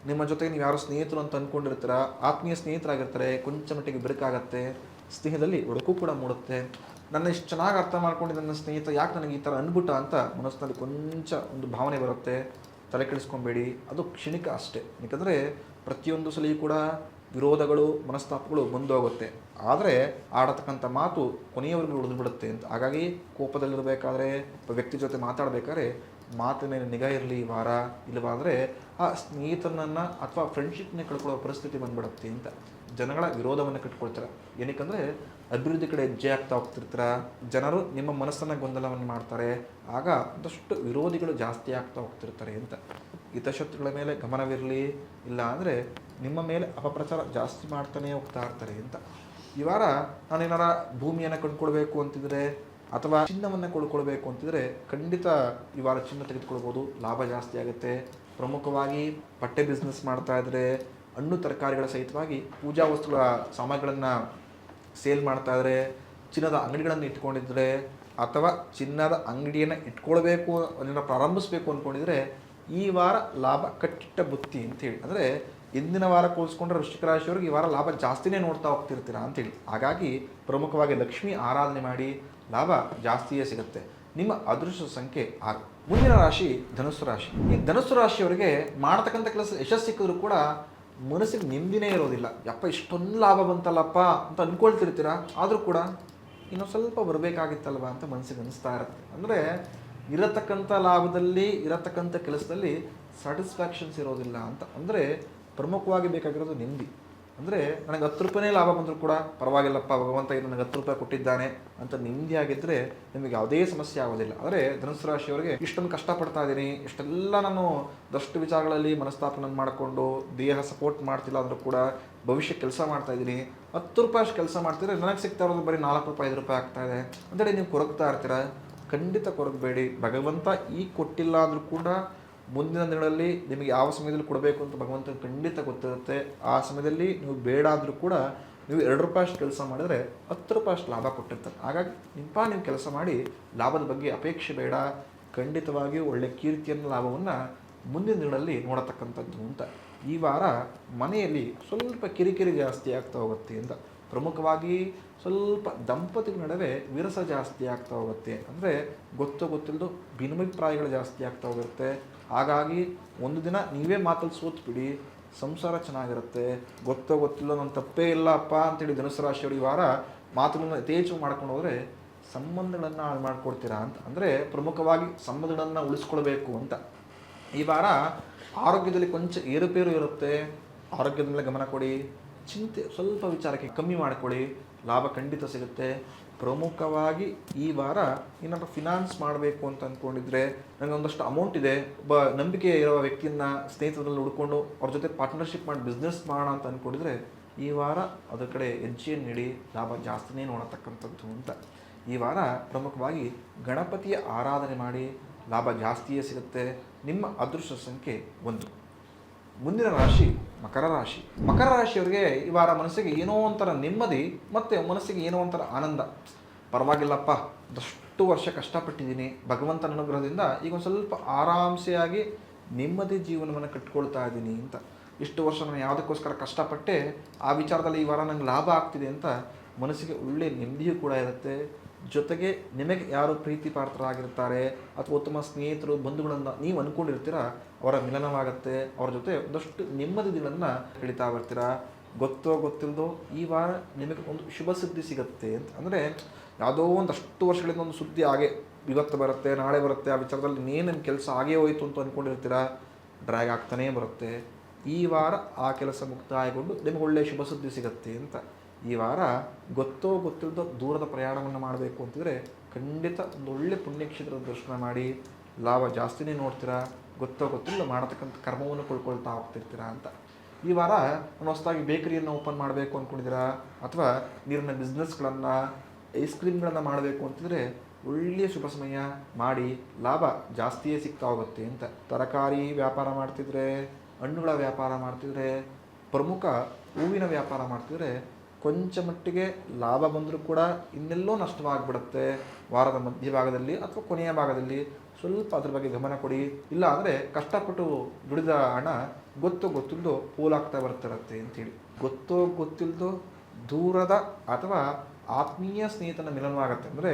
ನಿಮ್ಮ ಜೊತೆಗೆ ನೀವು ಯಾರು ಸ್ನೇಹಿತರು ಅಂತ ಅಂದ್ಕೊಂಡಿರ್ತೀರಾ ಆತ್ಮೀಯ ಸ್ನೇಹಿತರಾಗಿರ್ತಾರೆ, ಕೊಂಚ ಮಟ್ಟಿಗೆ ಬಿರುಕಾಗತ್ತೆ, ಸ್ನೇಹದಲ್ಲಿ ಒಡಕು ಕೂಡ ಮೂಡುತ್ತೆ. ನನ್ನ ಇಷ್ಟು ಚೆನ್ನಾಗಿ ಅರ್ಥ ಮಾಡ್ಕೊಂಡು ನನ್ನ ಸ್ನೇಹಿತ ಯಾಕೆ ನನಗೆ ಈ ಥರ ಅನ್ಬಿಟ್ಟ ಅಂತ ಮನಸ್ಸಿನಲ್ಲಿ ಕೊಂಚ ಒಂದು ಭಾವನೆ ಬರುತ್ತೆ. ತಲೆ ಕೆಡಿಸ್ಕೊಬೇಡಿ. ಅದು ಕ್ಷಣಿಕ ಅಷ್ಟೇ. ಯಾಕಂದರೆ ಪ್ರತಿಯೊಂದು ಸಲಿಯೂ ಕೂಡ ವಿರೋಧಗಳು, ಮನಸ್ತಾಪಗಳು ಬಂದೋಗುತ್ತೆ ಆದರೆ ಆಡತಕ್ಕಂಥ ಮಾತು ಕೊನೆಯವರೆಗೂ ಉಳಿದು ಬಿಡುತ್ತೆ ಅಂತ. ಹಾಗಾಗಿ ಕೋಪದಲ್ಲಿರಬೇಕಾದ್ರೆ ವ್ಯಕ್ತಿ ಜೊತೆ ಮಾತಾಡಬೇಕಾದ್ರೆ ಮಾತಿನ ಮೇಲೆ ನಿಗಾ ಇರಲಿ, ವಾರ ಇಲ್ಲವಾದರೆ ಆ ಸ್ನೇಹಿತನನ್ನು ಅಥವಾ ಫ್ರೆಂಡ್ಶಿಪ್ನೇ ಕಳ್ಕೊಳ್ಳೋ ಪರಿಸ್ಥಿತಿ ಬಂದ್ಬಿಡುತ್ತೆ ಅಂತ. ಜನಗಳ ವಿರೋಧವನ್ನು ಕಟ್ಕೊಳ್ತಾರೆ. ಏನಕ್ಕಂದರೆ, ಅಭಿವೃದ್ಧಿ ಕಡೆ ಹೆಜ್ಜೆ ಆಗ್ತಾ ಹೋಗ್ತಿರ್ತಾರ, ಜನರು ನಿಮ್ಮ ಮನಸ್ಸನ್ನು ಗೊಂದಲವನ್ನು ಮಾಡ್ತಾರೆ, ಆಗ ಒಂದಷ್ಟು ವಿರೋಧಿಗಳು ಜಾಸ್ತಿ ಆಗ್ತಾ ಹೋಗ್ತಿರ್ತಾರೆ ಅಂತ. ಹಿತಶತ್ರುಗಳ ಮೇಲೆ ಗಮನವಿರಲಿ ಇಲ್ಲ ಅಂದರೆ ನಿಮ್ಮ ಮೇಲೆ ಅಪಪ್ರಚಾರ ಜಾಸ್ತಿ ಮಾಡ್ತಾನೆ ಹೋಗ್ತಾ ಇರ್ತಾರೆ ಅಂತ. ಈ ವಾರ ನಾನೇನಾರ ಭೂಮಿಯನ್ನು ಕಂಡುಕೊಳ್ಬೇಕು ಅಂತಿದ್ರೆ ಅಥವಾ ಚಿನ್ನವನ್ನು ಕೊಂಡ್ಕೊಳ್ಬೇಕು ಅಂತಿದ್ರೆ ಖಂಡಿತ ಈ ವಾರ ಚಿನ್ನ ತೆಗೆದುಕೊಳ್ಬೋದು. ಲಾಭ ಜಾಸ್ತಿ ಆಗುತ್ತೆ. ಪ್ರಮುಖವಾಗಿ ಬಟ್ಟೆ ಬಿಸ್ನೆಸ್ ಮಾಡ್ತಾ ಇದ್ರೆ ಹಣ್ಣು ತರಕಾರಿಗಳ ಸಹಿತವಾಗಿ ಪೂಜಾ ವಸ್ತುಗಳ ಸಾಮಾನುಗಳನ್ನು ಸೇಲ್ ಮಾಡ್ತಾ ಇದ್ರೆ, ಚಿನ್ನದ ಅಂಗಡಿಗಳನ್ನು ಇಟ್ಕೊಂಡಿದ್ರೆ ಅಥವಾ ಚಿನ್ನದ ಅಂಗಡಿಯನ್ನು ಇಟ್ಕೊಳ್ಬೇಕು ಅದನ್ನು ಪ್ರಾರಂಭಿಸಬೇಕು ಅಂದ್ಕೊಂಡಿದ್ರೆ ಈ ವಾರ ಲಾಭ ಕಟ್ಟಿಟ್ಟ ಬುತ್ತಿ ಅಂತೇಳಿ ಅಂದರೆ ಇಂದಿನ ವಾರ ಹೋಲಿಸ್ಕೊಂಡ್ರೆ ವೃಶ್ಚಿಕ ರಾಶಿಯವ್ರಿಗೆ ಈ ವಾರ ಲಾಭ ಜಾಸ್ತಿನೇ ನೋಡ್ತಾ ಹೋಗ್ತಿರ್ತೀರಾ ಅಂತೇಳಿ. ಹಾಗಾಗಿ ಪ್ರಮುಖವಾಗಿ ಲಕ್ಷ್ಮಿ ಆರಾಧನೆ ಮಾಡಿ ಲಾಭ ಜಾಸ್ತಿಯೇ ಸಿಗುತ್ತೆ. ನಿಮ್ಮ ಅದೃಷ್ಟ ಸಂಖ್ಯೆ ಆರು. ಮುಂದಿನ ರಾಶಿ ಧನುಸ್ಸು ರಾಶಿ. ಈ ಧನುಸ್ಸು ರಾಶಿಯವರಿಗೆ ಮಾಡತಕ್ಕಂಥ ಕೆಲಸ ಯಶಸ್ಸು ಸಿಕ್ಕಿದ್ರು ಕೂಡ ಮನಸ್ಸಿಗೆ ನೆಮ್ಮದಿನೇ ಇರೋದಿಲ್ಲ. ಯಪ್ಪ, ಇಷ್ಟೊಂದು ಲಾಭ ಬಂತಲ್ಲಪ್ಪ ಅಂತ ಅಂದ್ಕೊಳ್ತಿರ್ತೀರಾ ಆದರೂ ಕೂಡ ಇನ್ನೊಂದು ಸ್ವಲ್ಪ ಬರಬೇಕಾಗಿತ್ತಲ್ವ ಅಂತ ಮನಸ್ಸಿಗೆ ಅನಿಸ್ತಾ ಇರುತ್ತೆ. ಅಂದರೆ ಇರತಕ್ಕಂಥ ಲಾಭದಲ್ಲಿ, ಇರತಕ್ಕಂಥ ಕೆಲಸದಲ್ಲಿ ಸ್ಯಾಟಿಸ್ಫ್ಯಾಕ್ಷನ್ಸ್ ಇರೋದಿಲ್ಲ ಅಂತ. ಅಂದರೆ ಪ್ರಮುಖವಾಗಿ ಬೇಕಾಗಿರೋದು ನೆಮ್ಮದಿ. ಅಂದರೆ ನನಗೆ ಹತ್ತು ರೂಪಾಯಿನೇ ಲಾಭ ಬಂದರೂ ಕೂಡ ಪರವಾಗಿಲ್ಲಪ್ಪ, ಭಗವಂತ ಇದು ನನಗೆ ಹತ್ತು ರೂಪಾಯಿ ಕೊಟ್ಟಿದ್ದಾನೆ ಅಂತ ನೆಮ್ಮದಿಯಾಗಿದ್ದರೆ ನಿಮಗೆ ಯಾವುದೇ ಸಮಸ್ಯೆ ಆಗೋದಿಲ್ಲ. ಆದರೆ ಧನುಸು ರಾಶಿಯವರಿಗೆ ಇಷ್ಟೊಂದು ಕಷ್ಟಪಡ್ತಾ ಇದ್ದೀನಿ. ಇಷ್ಟೆಲ್ಲ ನಾನು ದಷ್ಟು ವಿಚಾರಗಳಲ್ಲಿ ಮನಸ್ತಾಪನ ಮಾಡಿಕೊಂಡು, ದೇಹ ಸಪೋರ್ಟ್ ಮಾಡ್ತಿಲ್ಲ ಅಂದರೂ ಕೂಡ ಭವಿಷ್ಯ ಕೆಲಸ ಮಾಡ್ತಾ ಇದ್ದೀನಿ. ಹತ್ತು ರೂಪಾಯಿ ಅಷ್ಟು ಕೆಲಸ ಮಾಡ್ತಿದ್ರೆ ನನಗೆ ಸಿಗ್ತಾ ಇರೋದು ಬರೀ ನಾಲ್ಕು ರೂಪಾಯಿ, ಐದು ರೂಪಾಯಿ ಆಗ್ತಾ ಇದೆ. ಅಂತೇಳಿ ನೀವು ಕೊರಗ್ತಾ ಇರ್ತೀರ? ಖಂಡಿತ ಕೊರಗಬೇಡಿ. ಭಗವಂತ ಈ ಕೊಟ್ಟಿಲ್ಲ ಅಂದರೂ ಕೂಡ ಮುಂದಿನ ದಿನಗಳಲ್ಲಿ ನಿಮಗೆ ಯಾವ ಸಮಯದಲ್ಲಿ ಕೊಡಬೇಕು ಅಂತ ಭಗವಂತ ಖಂಡಿತ ಗೊತ್ತಿರುತ್ತೆ. ಆ ಸಮಯದಲ್ಲಿ ನೀವು ಬೇಡ ಆದರೂ ಕೂಡ ನೀವು ಎರಡು ರೂಪಾಯಿ ಅಷ್ಟು ಕೆಲಸ ಮಾಡಿದರೆ ಹತ್ತು ರೂಪಾಯಿ ಅಷ್ಟು ಲಾಭ ಕೊಟ್ಟಿರ್ತಾರೆ. ಹಾಗಾಗಿ ನಿಂಪ ನೀವು ಕೆಲಸ ಮಾಡಿ ಲಾಭದ ಬಗ್ಗೆ ಅಪೇಕ್ಷೆ ಬೇಡ. ಖಂಡಿತವಾಗಿಯೂ ಒಳ್ಳೆ ಕೀರ್ತಿಯನ್ನು, ಲಾಭವನ್ನು ಮುಂದಿನ ದಿನಗಳಲ್ಲಿ ನೋಡತಕ್ಕಂಥದ್ದು ಅಂತ. ಈ ವಾರ ಮನೆಯಲ್ಲಿ ಸ್ವಲ್ಪ ಕಿರಿಕಿರಿ ಜಾಸ್ತಿ ಆಗ್ತಾ ಹೋಗುತ್ತೆ ಅಂತ. ಪ್ರಮುಖವಾಗಿ ಸ್ವಲ್ಪ ದಂಪತಿಗಳ ನಡುವೆ ವಿರಸ ಜಾಸ್ತಿ ಆಗ್ತಾ ಹೋಗುತ್ತೆ. ಅಂದರೆ ಗೊತ್ತೋ ಗೊತ್ತಿಲ್ಲದು ಭಿನ್ನಾಭಿಪ್ರಾಯಗಳು ಜಾಸ್ತಿ ಆಗ್ತಾ ಹೋಗುತ್ತೆ. ಹಾಗಾಗಿ ಒಂದು ದಿನ ನೀವೇ ಮಾತಲ್ಲಿ ಸೋತ್ ಬಿಡಿ ಸಂಸಾರ ಚೆನ್ನಾಗಿರುತ್ತೆ, ಗೊತ್ತೋ ಗೊತ್ತಿಲ್ಲ ನನ್ನ ತಪ್ಪೇ ಇಲ್ಲಪ್ಪ ಅಂತೇಳಿ ಧನುಸು ರಾಶಿಯವರು ಈ ವಾರ ಮಾತುಗಳನ್ನು ಯಥೇಚ್ಛ ಮಾಡ್ಕೊಂಡು ಹೋದರೆ ಸಂಬಂಧಗಳನ್ನು ಹಾಳು ಮಾಡ್ಕೊಡ್ತೀರಾ ಅಂತ. ಅಂದರೆ ಪ್ರಮುಖವಾಗಿ ಸಂಬಂಧಗಳನ್ನು ಉಳಿಸ್ಕೊಳ್ಬೇಕು ಅಂತ. ಈ ವಾರ ಆರೋಗ್ಯದಲ್ಲಿ ಕೊಂಚ ಏರುಪೇರು ಇರುತ್ತೆ. ಆರೋಗ್ಯದ ಮೇಲೆ ಗಮನ ಕೊಡಿ, ಚಿಂತೆ ಸ್ವಲ್ಪ ವಿಚಾರಕ್ಕೆ ಕಮ್ಮಿ ಮಾಡ್ಕೊಳ್ಳಿ. ಲಾಭ ಖಂಡಿತ ಸಿಗುತ್ತೆ. ಪ್ರಮುಖವಾಗಿ ಈ ವಾರ ಏನಾದರೂ ಫಿನಾನ್ಸ್ ಮಾಡಬೇಕು ಅಂತ ಅಂದ್ಕೊಂಡಿದ್ರೆ ನನಗೆ ಒಂದಷ್ಟು ಅಮೌಂಟ್ ಇದೆ. ಒಬ್ಬ ನಂಬಿಕೆ ಇರೋ ವ್ಯಕ್ತಿಯನ್ನ ಸ್ನೇಹಿತರಲ್ಲಿ ಹುಡ್ಕೊಂಡು ಅವ್ರ ಜೊತೆ ಪಾರ್ಟ್ನರ್ಶಿಪ್ ಮಾಡಿ ಬಿಸ್ನೆಸ್ ಮಾಡೋಣ ಅಂತ ಅಂದ್ಕೊಂಡಿದ್ರೆ ಈ ವಾರ ಅದರ ಕಡೆ ಹೆಜ್ಜೆಯನ್ನು ನೀಡಿ, ಲಾಭ ಜಾಸ್ತಿನೇ ನೋಡತಕ್ಕಂಥದ್ದು ಅಂತ. ಈ ವಾರ ಪ್ರಮುಖವಾಗಿ ಗಣಪತಿಯ ಆರಾಧನೆ ಮಾಡಿ, ಲಾಭ ಜಾಸ್ತಿಯೇ ಸಿಗುತ್ತೆ. ನಿಮ್ಮ ಅದೃಷ್ಟ ಸಂಖ್ಯೆ ಒಂದು. ಮುಂದಿನ ರಾಶಿ, ಮಕರ ರಾಶಿ. ಮಕರ ರಾಶಿಯವರಿಗೆ ಈ ವಾರ ಮನಸ್ಸಿಗೆ ಏನೋ ಒಂಥರ ನೆಮ್ಮದಿ ಮತ್ತು ಮನಸ್ಸಿಗೆ ಏನೋ ಒಂಥರ ಆನಂದ. ಪರವಾಗಿಲ್ಲಪ್ಪ ದಷ್ಟು ವರ್ಷ ಕಷ್ಟಪಟ್ಟಿದ್ದೀನಿ. ಭಗವಂತನ ಅನುಗ್ರಹದಿಂದ ಈಗ ಒಂದು ಸ್ವಲ್ಪ ಆರಾಮ್ಸೆಯಾಗಿ ನೆಮ್ಮದಿ ಜೀವನವನ್ನು ಕಟ್ಕೊಳ್ತಾ ಇದ್ದೀನಿ ಅಂತ. ಇಷ್ಟು ವರ್ಷ ನಾನು ಯಾವುದಕ್ಕೋಸ್ಕರ ಕಷ್ಟಪಟ್ಟೆ, ಆ ವಿಚಾರದಲ್ಲಿ ಈ ವಾರ ನಂಗೆ ಲಾಭ ಆಗ್ತಿದೆ ಅಂತ ಮನಸ್ಸಿಗೆ ಒಳ್ಳೆಯ ನೆಮ್ಮದಿಯೂ ಕೂಡ ಇರುತ್ತೆ. ಜೊತೆಗೆ ನಿಮಗೆ ಯಾರು ಪ್ರೀತಿ ಪಾತ್ರರಾಗಿರ್ತಾರೆ ಅಥವಾ ಉತ್ತಮ ಸ್ನೇಹಿತರು, ಬಂಧುಗಳನ್ನು ನೀವು ಅಂದ್ಕೊಂಡಿರ್ತೀರ ಅವರ ಮಿಲನವಾಗುತ್ತೆ, ಅವರ ಜೊತೆ ಒಂದಷ್ಟು ನೆಮ್ಮದಿ ದಿನವನ್ನು ಕಳೀತಾ ಬರ್ತೀರಾ? ಗೊತ್ತೋ ಗೊತ್ತಿಲ್ಲದೋ ಈ ವಾರ ನಿಮಗೆ ಒಂದು ಶುಭ ಸುದ್ದಿ ಸಿಗುತ್ತೆ ಅಂತ. ಅಂದರೆ ಯಾವುದೋ ಒಂದಷ್ಟು ವರ್ಷಗಳಿಂದ ಒಂದು ಸುದ್ದಿ ಹಾಗೆ ಇವತ್ತು ಬರುತ್ತೆ, ನಾಳೆ ಬರುತ್ತೆ, ಆ ವಿಚಾರದಲ್ಲಿ ಇನ್ನೇನು ನಿಮ್ಮ ಕೆಲಸ ಆಗೇ ಹೋಯಿತು ಅಂತ ಅಂದ್ಕೊಂಡಿರ್ತೀರಾ ಡ್ರ್ಯಾಗ್ ಆಗ್ತಾನೇ ಬರುತ್ತೆ. ಈ ವಾರ ಆ ಕೆಲಸ ಮುಕ್ತಾಯಗೊಂಡು ನಿಮಗೆ ಒಳ್ಳೆಯ ಶುಭ ಸುದ್ದಿ ಸಿಗುತ್ತೆ ಅಂತ. ಈ ವಾರ ಗೊತ್ತೋ ಗೊತ್ತಿಲ್ಲದೋ ದೂರದ ಪ್ರಯಾಣವನ್ನು ಮಾಡಬೇಕು ಅಂತಿದ್ರೆ ಖಂಡಿತ ಒಳ್ಳೆ ಪುಣ್ಯಕ್ಷೇತ್ರದ ದರ್ಶನ ಮಾಡಿ. ಲಾಭ ಜಾಸ್ತಿನೇ ನೋಡ್ತೀರಾ, ಗೊತ್ತೋ ಗೊತ್ತಿಲ್ಲ ಮಾಡತಕ್ಕಂಥ ಕರ್ಮವನ್ನು ಕೊಳ್ಕೊಳ್ತಾ ಹೋಗ್ತಿರ್ತೀರಾ ಅಂತ. ಈ ವಾರ ನಾನು ಹೊಸದಾಗಿ ಬೇಕರಿಯನ್ನು ಓಪನ್ ಮಾಡಬೇಕು ಅಂದ್ಕೊಂಡಿದ್ದೀರಾ ಅಥವಾ ನೀರಿನ ಬಿಸ್ನೆಸ್ಗಳನ್ನು ಐಸ್ ಕ್ರೀಮ್ಗಳನ್ನು ಮಾಡಬೇಕು ಅಂತಿದ್ರೆ ಒಳ್ಳೆಯ ಶುಭ ಸಮಯ ಮಾಡಿ, ಲಾಭ ಜಾಸ್ತಿಯೇ ಸಿಗ್ತಾ ಹೋಗುತ್ತೆ ಅಂತ. ತರಕಾರಿ ವ್ಯಾಪಾರ ಮಾಡ್ತಿದ್ರೆ, ಹಣ್ಣುಗಳ ವ್ಯಾಪಾರ ಮಾಡ್ತಿದ್ರೆ, ಪ್ರಮುಖ ಹೂವಿನ ವ್ಯಾಪಾರ ಮಾಡ್ತಿದ್ರೆ ಕೊಂಚ ಮಟ್ಟಿಗೆ ಲಾಭ ಬಂದರೂ ಕೂಡ ಇನ್ನೆಲ್ಲೋ ನಷ್ಟವಾಗಿಬಿಡುತ್ತೆ. ವಾರದ ಮಧ್ಯಭಾಗದಲ್ಲಿ ಅಥವಾ ಕೊನೆಯ ಭಾಗದಲ್ಲಿ ಸ್ವಲ್ಪ ಅದ್ರ ಬಗ್ಗೆ ಗಮನ ಕೊಡಿ. ಇಲ್ಲ ಅಂದರೆ ಕಷ್ಟಪಟ್ಟು ದುಡಿದ ಹಣ ಗೊತ್ತು ಗೊತ್ತಿಲ್ಲದೋ ಪೋಲಾಗ್ತಾ ಬರ್ತಿರತ್ತೆ ಅಂತೇಳಿ ಗೊತ್ತೋ ಗೊತ್ತಿಲ್ಲದೋ ದೂರದ ಅಥವಾ ಆತ್ಮೀಯ ಸ್ನೇಹಿತನ ಮಿಲನವಾಗತ್ತೆ. ಅಂದರೆ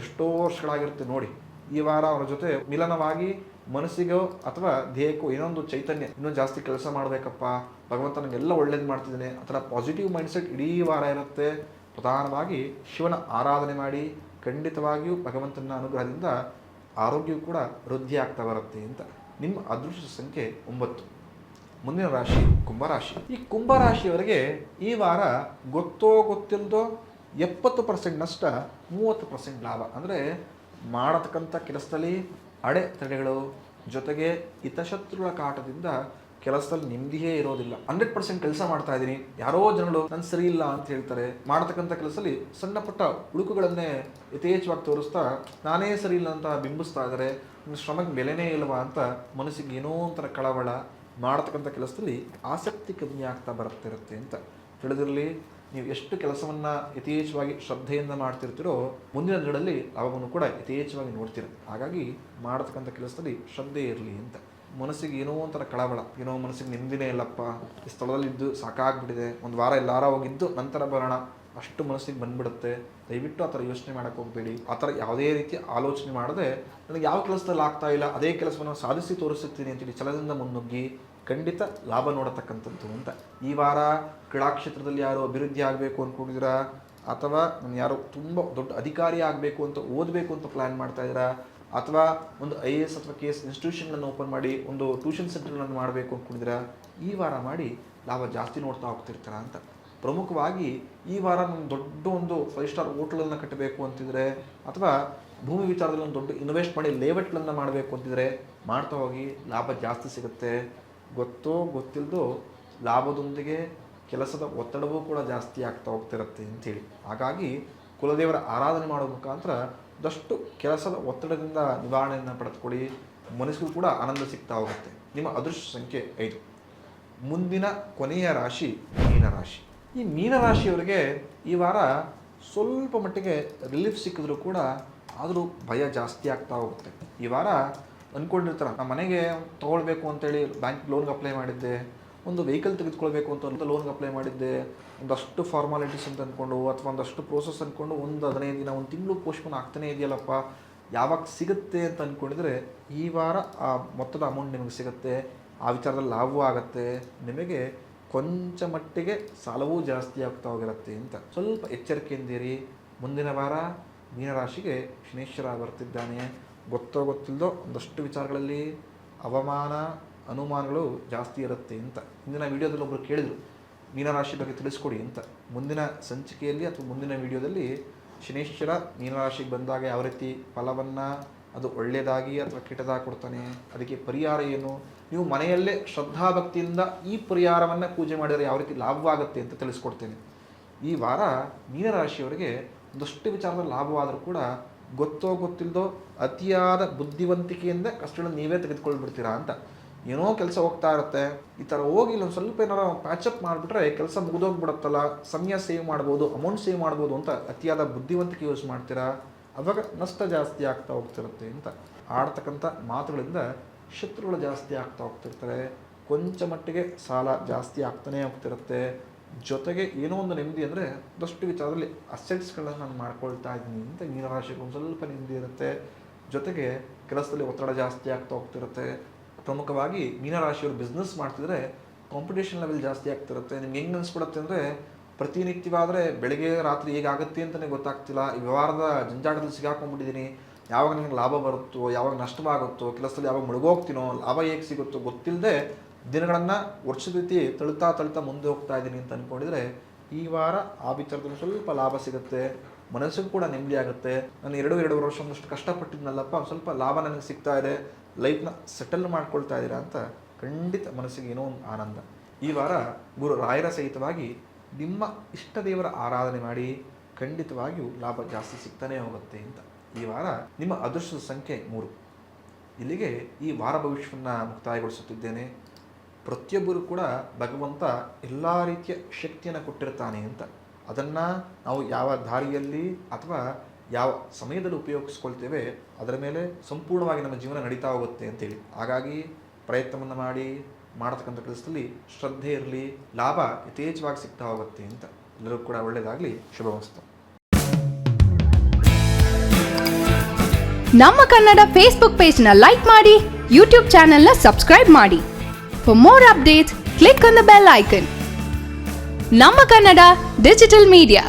ಎಷ್ಟೋ ವರ್ಷಗಳಾಗಿರುತ್ತೆ ನೋಡಿ. ಈ ವಾರ ಅವರ ಜೊತೆ ಮಿಲನವಾಗಿ ಮನಸ್ಸಿಗೋ ಅಥವಾ ದೇಹಕ್ಕೋ ಏನೊಂದು ಚೈತನ್ಯ ಇನ್ನೂ ಜಾಸ್ತಿ ಕೆಲಸ ಮಾಡಬೇಕಪ್ಪ, ಭಗವಂತ ನನಗೆಲ್ಲ ಒಳ್ಳೇದು ಮಾಡ್ತಿದ್ದಾನೆ, ಆ ಥರ ಪಾಸಿಟಿವ್ ಮೈಂಡ್ಸೆಟ್ ಇಡೀ ವಾರ ಇರುತ್ತೆ. ಪ್ರಧಾನವಾಗಿ ಶಿವನ ಆರಾಧನೆ ಮಾಡಿ, ಖಂಡಿತವಾಗಿಯೂ ಭಗವಂತನ ಅನುಗ್ರಹದಿಂದ ಆರೋಗ್ಯವು ಕೂಡ ವೃದ್ಧಿ ಆಗ್ತಾ ಬರುತ್ತೆ ಅಂತ ನಿಮ್ಮ ಅದೃಷ್ಟ ಸಂಖ್ಯೆ ಒಂಬತ್ತು. ಮುಂದಿನ ರಾಶಿ, ಕುಂಭರಾಶಿ. ಈ ಕುಂಭರಾಶಿಯವರಿಗೆ ಈ ವಾರ ಗೊತ್ತೋ ಗೊತ್ತಿಲ್ಲದೋ ಎಪ್ಪತ್ತು ಪರ್ಸೆಂಟ್ ನಷ್ಟ, ಮೂವತ್ತು ಪರ್ಸೆಂಟ್ ಲಾಭ. ಅಂದರೆ ಮಾಡತಕ್ಕಂಥ ಕೆಲಸದಲ್ಲಿ ಅಡೆತಡೆಗಳು ಜೊತೆಗೆ ಹಿತಶತ್ರುಗಳ ಕಾಟದಿಂದ ಕೆಲಸದಲ್ಲಿ ನೆಮ್ಮದಿಯೇ ಇರೋದಿಲ್ಲ. ಹಂಡ್ರೆಡ್ ಪರ್ಸೆಂಟ್ ಕೆಲಸ ಮಾಡ್ತಾ ಇದ್ದೀನಿ. ಯಾರೋ ಜನಗಳು ನನ್ನ ಸರಿ ಇಲ್ಲ ಅಂತ ಹೇಳ್ತಾರೆ. ಮಾಡತಕ್ಕಂಥ ಕೆಲಸದಲ್ಲಿ ಸಣ್ಣ ಪುಟ್ಟ ಉಳುಕುಗಳನ್ನೇ ಯಥೇಚ್ಛವಾಗಿ ತೋರಿಸ್ತಾ ನಾನೇ ಸರಿ ಇಲ್ಲ ಅಂತ ಬಿಂಬಿಸ್ತಾ ಇದ್ದಾರೆ. ನನ್ನ ಶ್ರಮಕ್ಕೆ ಬೆಲೆನೇ ಇಲ್ವಾ ಅಂತ ಮನಸ್ಸಿಗೆ ಏನೋ ಒಂಥರ ಕಳವಳ ಮಾಡತಕ್ಕಂಥ ಕೆಲಸದಲ್ಲಿ ಆಸಕ್ತಿ ಕಮ್ಮಿ ಆಗ್ತಾ ಬರುತ್ತಿರುತ್ತೆ ಅಂತ. ತಿಳಿದಿರಲಿ. ನೀವು ಎಷ್ಟು ಕೆಲಸವನ್ನು ಯಥೇಚ್ಛವಾಗಿ ಶ್ರದ್ಧೆಯಿಂದ ಮಾಡ್ತಿರ್ತೀರೋ ಮುಂದಿನ ದಿನಗಳಲ್ಲಿ ಅವನ್ನು ಕೂಡ ಯಥೇಚ್ಛವಾಗಿ ನೋಡ್ತೀರ. ಹಾಗಾಗಿ ಮಾಡತಕ್ಕಂಥ ಕೆಲಸದಲ್ಲಿ ಶ್ರದ್ಧೆ ಇರಲಿ ಅಂತ. ಮನಸ್ಸಿಗೆ ಏನೋ ಒಂಥರ ಕಳವಳ. ಏನೋ ಮನಸ್ಸಿಗೆ ನೆಮ್ಮದಿನೇ ಇಲ್ಲಪ್ಪ. ಈ ಸ್ಥಳದಲ್ಲಿ ಇದ್ದು ಸಾಕಾಗ್ಬಿಟ್ಟಿದೆ. ಒಂದು ವಾರ ಎಲ್ಲಾರ ಹೋಗಿದ್ದು ನಂತರ ಬರೋಣ. ಅಷ್ಟು ಮನಸ್ಸಿಗೆ ಬಂದ್ಬಿಡುತ್ತೆ. ದಯವಿಟ್ಟು ಆ ಥರ ಯೋಚನೆ ಮಾಡಕ್ಕೆ ಹೋಗಬೇಡಿ. ಆ ಥರ ಯಾವುದೇ ರೀತಿ ಆಲೋಚನೆ ಮಾಡದೆ, ನನಗೆ ಯಾವ ಕೆಲಸದಲ್ಲಿ ಆಗ್ತಾ ಇಲ್ಲ, ಅದೇ ಕೆಲಸವನ್ನು ಸಾಧಿಸಿ ತೋರಿಸುತ್ತೀನಿ ಅಂತೇಳಿ ಛಲದಿಂದ ಮುನ್ನುಗ್ಗಿ ಖಂಡಿತ ಲಾಭ ನೋಡತಕ್ಕಂಥದ್ದು ಅಂತ. ಈ ವಾರ ಕ್ರೀಡಾ ಕ್ಷೇತ್ರದಲ್ಲಿ ಯಾರು ಅಭಿವೃದ್ಧಿ ಆಗಬೇಕು ಅಂದ್ಕೊಂಡಿದ್ದೀರಾ ಅಥವಾ ನಾನು ಯಾರೋ ತುಂಬ ದೊಡ್ಡ ಅಧಿಕಾರಿ ಆಗಬೇಕು ಅಂತ ಓದಬೇಕು ಅಂತ ಪ್ಲ್ಯಾನ್ ಮಾಡ್ತಾ ಇದ್ದೀರಾ? ಅಥವಾ ಒಂದು ಐ ಎ ಎಸ್ ಅಥವಾ ಕೆ ಎಸ್ ಇನ್ಸ್ಟಿಟ್ಯೂಷನ್ಗಳನ್ನು ಓಪನ್ ಮಾಡಿ ಒಂದು ಟ್ಯೂಷನ್ ಸೆಂಟರ್ಗಳನ್ನು ಮಾಡಬೇಕು ಅಂದ್ಕೊಂಡಿದ್ದೀರಾ ಈ ವಾರ ಮಾಡಿ ಲಾಭ ಜಾಸ್ತಿ ನೋಡ್ತಾ ಹೋಗ್ತಿರ್ತಾರ ಅಂತ. ಪ್ರಮುಖವಾಗಿ ಈ ವಾರ ನಾನು ದೊಡ್ಡ ಒಂದು ಫೈವ್ ಸ್ಟಾರ್ ಹೋಟ್ಲನ್ನು ಕಟ್ಟಬೇಕು ಅಂತಿದ್ರೆ ಅಥವಾ ಭೂಮಿ ವಿಚಾರದಲ್ಲಿ ಒಂದು ದೊಡ್ಡ ಇನ್ವೆಸ್ಟ್ ಮಾಡಿ ಲೇಔಟ್ಗಳನ್ನು ಮಾಡಬೇಕು ಅಂತಿದ್ರೆ ಮಾಡ್ತಾ ಹೋಗಿ ಲಾಭ ಜಾಸ್ತಿ ಸಿಗುತ್ತೆ. ಗೊತ್ತೋ ಗೊತ್ತಿಲ್ಲದೋ ಲಾಭದೊಂದಿಗೆ ಕೆಲಸದ ಒತ್ತಡವೂ ಕೂಡ ಜಾಸ್ತಿ ಆಗ್ತಾ ಹೋಗ್ತಿರುತ್ತೆ ಅಂಥೇಳಿ. ಹಾಗಾಗಿ ಕುಲದೇವರ ಆರಾಧನೆ ಮಾಡೋ ಮುಖಾಂತರ ಒಂದಷ್ಟು ಕೆಲಸದ ಒತ್ತಡದಿಂದ ನಿವಾರಣೆಯನ್ನು ಪಡೆದುಕೊಳ್ಳಿ. ಮನಸ್ಸಿಗೂ ಕೂಡ ಆನಂದ ಸಿಗ್ತಾ ಹೋಗುತ್ತೆ. ನಿಮ್ಮ ಅದೃಷ್ಟ ಸಂಖ್ಯೆ ಐದು. ಮುಂದಿನ ಕೊನೆಯ ರಾಶಿ ಮೀನರಾಶಿ ಈ ಮೀನರಾಶಿಯವರಿಗೆ ಈ ವಾರ ಸ್ವಲ್ಪ ಮಟ್ಟಿಗೆ ರಿಲೀಫ್ ಸಿಕ್ಕಿದ್ರು ಕೂಡ ಆದರೂ ಭಯ ಜಾಸ್ತಿ ಆಗ್ತಾ ಹೋಗುತ್ತೆ. ಈ ವಾರ ಅಂದ್ಕೊಂಡಿರ್ತಾರೆ ನಮ್ಮ ಮನೆಗೆ ತೊಗೊಳ್ಬೇಕು ಅಂತೇಳಿ ಬ್ಯಾಂಕ್ ಲೋನ್ಗೆ ಅಪ್ಲೈ ಮಾಡಿದ್ದೆ. ಒಂದು ವೆಹಿಕಲ್ ತೆಗೆದುಕೊಳ್ಬೇಕು ಅಂತ ಒಂದು ಲೋನ್ಗೆ ಅಪ್ಲೈ ಮಾಡಿದ್ದೆ. ಒಂದಷ್ಟು ಫಾರ್ಮಾಲಿಟೀಸ್ ಅಂತ ಅಂದ್ಕೊಂಡು ಅಥವಾ ಒಂದಷ್ಟು ಪ್ರೋಸೆಸ್ ಅಂದ್ಕೊಂಡು ಒಂದು ಹದಿನೈದು ದಿನ, ಒಂದು ತಿಂಗಳು ಪೋಸ್ಟ್ಪೋನ್ ಆಗ್ತಾನೇ ಇದೆಯಲ್ಲಪ್ಪ. ಯಾವಾಗ ಸಿಗುತ್ತೆ ಅಂತ ಅಂದ್ಕೊಂಡಿದ್ರೆ ಈ ವಾರ ಆ ಮೊತ್ತದ ಅಮೌಂಟ್ ನಿಮಗೆ ಸಿಗುತ್ತೆ. ಆ ವಿಚಾರದಲ್ಲಿ ಲಾಭವೂ ಆಗುತ್ತೆ. ನಿಮಗೆ ಕೊಂಚ ಮಟ್ಟಿಗೆ ಸಾಲವೂ ಜಾಸ್ತಿ ಆಗ್ತಾ ಹೋಗಿರುತ್ತೆ ಅಂತ. ಸ್ವಲ್ಪ ಎಚ್ಚರಿಕೆಯಿಂದಿರಿ. ಮುಂದಿನ ವಾರ ಮೀನರಾಶಿಗೆ ಶನೇಶ್ವರ ಬರ್ತಿದ್ದಾನೆ. ಗೊತ್ತೋ ಗೊತ್ತಿಲ್ಲದೋ ಒಂದಷ್ಟು ವಿಚಾರಗಳಲ್ಲಿ ಅವಮಾನ, ಅನುಮಾನಗಳು ಜಾಸ್ತಿ ಇರುತ್ತೆ ಅಂತ. ಹಿಂದಿನ ವೀಡಿಯೋದಲ್ಲಿ ಒಬ್ಬರು ಕೇಳಿದರು, ಮೀನರಾಶಿ ಬಗ್ಗೆ ತಿಳಿಸ್ಕೊಡಿ ಅಂತ. ಮುಂದಿನ ಸಂಚಿಕೆಯಲ್ಲಿ ಅಥವಾ ಮುಂದಿನ ವೀಡಿಯೋದಲ್ಲಿ ಶನೇಶ್ವರ ಮೀನರಾಶಿಗೆ ಬಂದಾಗ ಯಾವ ರೀತಿ ಫಲವನ್ನು, ಅದು ಒಳ್ಳೆಯದಾಗಿ ಅಥವಾ ಕೆಟ್ಟದಾಗಿ ಕೊಡ್ತಾನೆ, ಅದಕ್ಕೆ ಪರಿಹಾರ ಏನು? ನೀವು ಮನೆಯಲ್ಲೇ ಶ್ರದ್ಧಾಭಕ್ತಿಯಿಂದ ಈ ಪರಿಹಾರವನ್ನು ಪೂಜೆ ಮಾಡಿದರೆ ಯಾವ ರೀತಿ ಲಾಭವಾಗುತ್ತೆ ಅಂತ ತಿಳಿಸ್ಕೊಡ್ತೇನೆ. ಈ ವಾರ ಮೀನರಾಶಿಯವರಿಗೆ ಒಂದಷ್ಟು ವಿಚಾರದಲ್ಲಿ ಲಾಭವಾದರೂ ಕೂಡ ಗೊತ್ತೋ ಗೊತ್ತಿಲ್ಲದೋ ಅತಿಯಾದ ಬುದ್ಧಿವಂತಿಕೆಯಿಂದ ಕಷ್ಟಗಳನ್ನು ನೀವೇ ತೆಗೆದುಕೊಳ್ಬಿಡ್ತೀರಾ ಅಂತ. ಏನೋ ಕೆಲಸ ಹೋಗ್ತಾ ಇರುತ್ತೆ, ಈ ಥರ ಹೋಗಿ ಇಲ್ಲೊಂದು ಸ್ವಲ್ಪ ಏನಾರ ಪ್ಯಾಚಪ್ ಮಾಡಿಬಿಟ್ರೆ ಕೆಲಸ ಮುಗಿದೋಗ್ಬಿಡುತ್ತಲ್ಲ, ಸಮಯ ಸೇವ್ ಮಾಡ್ಬೋದು ಅಮೌಂಟ್ ಸೇವ್ ಮಾಡ್ಬೋದು ಅಂತ ಅತಿಯಾದ ಬುದ್ಧಿವಂತಿಕೆ ಯೂಸ್ ಮಾಡ್ತೀರಾ? ಅವಾಗ ನಷ್ಟ ಜಾಸ್ತಿ ಆಗ್ತಾ ಹೋಗ್ತಿರುತ್ತೆ ಅಂತ. ಆಡ್ತಕ್ಕಂಥ ಮಾತುಗಳಿಂದ ಶತ್ರುಗಳು ಜಾಸ್ತಿ ಆಗ್ತಾ ಹೋಗ್ತಿರ್ತಾರೆ, ಕೊಂಚ ಮಟ್ಟಿಗೆ ಸಾಲ ಜಾಸ್ತಿ ಆಗ್ತಾನೇ ಹೋಗ್ತಿರುತ್ತೆ ಜೊತೆಗೆ ಏನೋ ಒಂದು ನೆಮ್ಮದಿ ಅಂದರೆ ಅದಷ್ಟು ವಿಚಾರದಲ್ಲಿ ಅಸೆಟ್ಸ್ಗಳನ್ನ ನಾನು ಮಾಡ್ಕೊಳ್ತಾ ಇದ್ದೀನಿ ಅಂತ ಮೀನರಾಶಿಗೆ ಒಂದು ಸ್ವಲ್ಪ ನೆಮ್ಮದಿ ಇರುತ್ತೆ. ಜೊತೆಗೆ ಕೆಲಸದಲ್ಲಿ ಒತ್ತಡ ಜಾಸ್ತಿ ಆಗ್ತಾ ಹೋಗ್ತಿರುತ್ತೆ. ಪ್ರಮುಖವಾಗಿ ಮೀನರಾಶಿಯವರು ಬಿಸ್ನೆಸ್ ಮಾಡ್ತಿದ್ರೆ ಕಾಂಪಿಟೇಷನ್ ಲೆವೆಲ್ ಜಾಸ್ತಿ ಆಗ್ತಿರುತ್ತೆ. ನಿಮ್ಗೆ ಹೆಂಗೆ ಅನಿಸ್ಬಿಡುತ್ತೆ ಅಂದರೆ ಪ್ರತಿನಿತ್ಯವಾದರೆ ಬೆಳಗ್ಗೆ ರಾತ್ರಿ ಹೇಗಾಗುತ್ತೆ ಅಂತಲೇ ಗೊತ್ತಾಗ್ತಿಲ್ಲ. ಈ ವ್ಯವಹಾರದ ಜಂಜಾಟದಲ್ಲಿ ಸಿಗಾಕೊಂಡ್ಬಿಟ್ಟಿದ್ದೀನಿ ಯಾವಾಗ ನನಗೆ ಲಾಭ ಬರುತ್ತೋ, ಯಾವಾಗ ನಷ್ಟವಾಗುತ್ತೋ, ಕೆಲಸದಲ್ಲಿ ಯಾವಾಗ ಮುಳುಗೋಗ್ತೀನೋ, ಲಾಭ ಹೇಗೆ ಸಿಗುತ್ತೋ ಗೊತ್ತಿಲ್ಲದೆ ದಿನಗಳನ್ನು ವರ್ಷದ ರೀತಿ ತಳ್ತಾ ತಳ್ತಾ ಮುಂದೆ ಹೋಗ್ತಾ ಇದ್ದೀನಿ ಅಂತ ಅಂದ್ಕೊಂಡಿದ್ರೆ ಈ ವಾರ ಆ ವಿಚಾರದಲ್ಲಿ ಸ್ವಲ್ಪ ಲಾಭ ಸಿಗುತ್ತೆ, ಮನಸ್ಸಿಗೂ ಕೂಡ ನೆಮ್ಮದಿ ಆಗುತ್ತೆ. ನಾನು ಎರಡು, ಎರಡೂವರೆ ವರ್ಷ ಒಂದಷ್ಟು ಕಷ್ಟಪಟ್ಟಿದ್ನಲ್ಲಪ್ಪ, ಸ್ವಲ್ಪ ಲಾಭ ನನಗೆ ಸಿಗ್ತಾ ಇದೆ ಲೈಫ್ನ ಸೆಟಲ್ ಮಾಡ್ಕೊಳ್ತಾ ಇದ್ದೀರಾ ಅಂತ ಖಂಡಿತ ಮನಸ್ಸಿಗೆ ಏನೋ ಒಂದು ಆನಂದ. ಈ ವಾರ ಗುರು ರಾಯರ ಸಹಿತವಾಗಿ ನಿಮ್ಮ ಇಷ್ಟ ದೇವರ ಆರಾಧನೆ ಮಾಡಿ, ಖಂಡಿತವಾಗಿಯೂ ಲಾಭ ಜಾಸ್ತಿ ಸಿಗ್ತಾನೆ ಹೋಗುತ್ತೆ ಅಂತ. ಈ ವಾರ ನಿಮ್ಮ ಅದೃಷ್ಟದ ಸಂಖ್ಯೆ ಮೂರು. ಇಲ್ಲಿಗೆ ಈ ವಾರ ಭವಿಷ್ಯವನ್ನು ಮುಕ್ತಾಯಗೊಳಿಸುತ್ತಿದ್ದೇನೆ. ಪ್ರತಿಯೊಬ್ಬರು ಕೂಡ ಭಗವಂತ ಎಲ್ಲ ರೀತಿಯ ಶಕ್ತಿಯನ್ನು ಕೊಟ್ಟಿರ್ತಾನೆ ಅಂತ. ಅದನ್ನು ನಾವು ಯಾವ ದಾರಿಯಲ್ಲಿ ಅಥವಾ ಯಾವ ಸಮಯದಲ್ಲಿ ಉಪಯೋಗಿಸ್ಕೊಳ್ತೇವೆ ಅದರ ಮೇಲೆ ಸಂಪೂರ್ಣವಾಗಿ ನಮ್ಮ ಜೀವನ ನಡೀತಾ ಹೋಗುತ್ತೆ ಅಂತೇಳಿ. ಹಾಗಾಗಿ ಪ್ರಯತ್ನವನ್ನು ಮಾಡಿ ಮಾಡತಕ್ಕಂಥ ಕೆಲಸದಲ್ಲಿ ಶ್ರದ್ಧೆ ಇರಲಿ, ಲಾಭ ಯಥೇಚ್ಛವಾಗಿ ಸಿಗ್ತಾ ಹೋಗುತ್ತೆ ಅಂತ. ಎಲ್ಲರಿಗೂ ಕೂಡ ಒಳ್ಳೆಯದಾಗಲಿ ಶುಭವಸ್ತು ನಮ್ಮ ಕನ್ನಡ ಫೇಸ್ಬುಕ್ ಪೇಜ್ನ ಲೈಕ್ ಮಾಡಿ ಯೂಟ್ಯೂಬ್ ಚಾನೆಲ್ನ ಸಬ್ಸ್ಕ್ರೈಬ್ ಮಾಡಿ. for more updates click on the bell icon ನಮ್ಮ ಕನ್ನಡ ಡಿಜಿಟಲ್ ಮೀಡಿಯಾ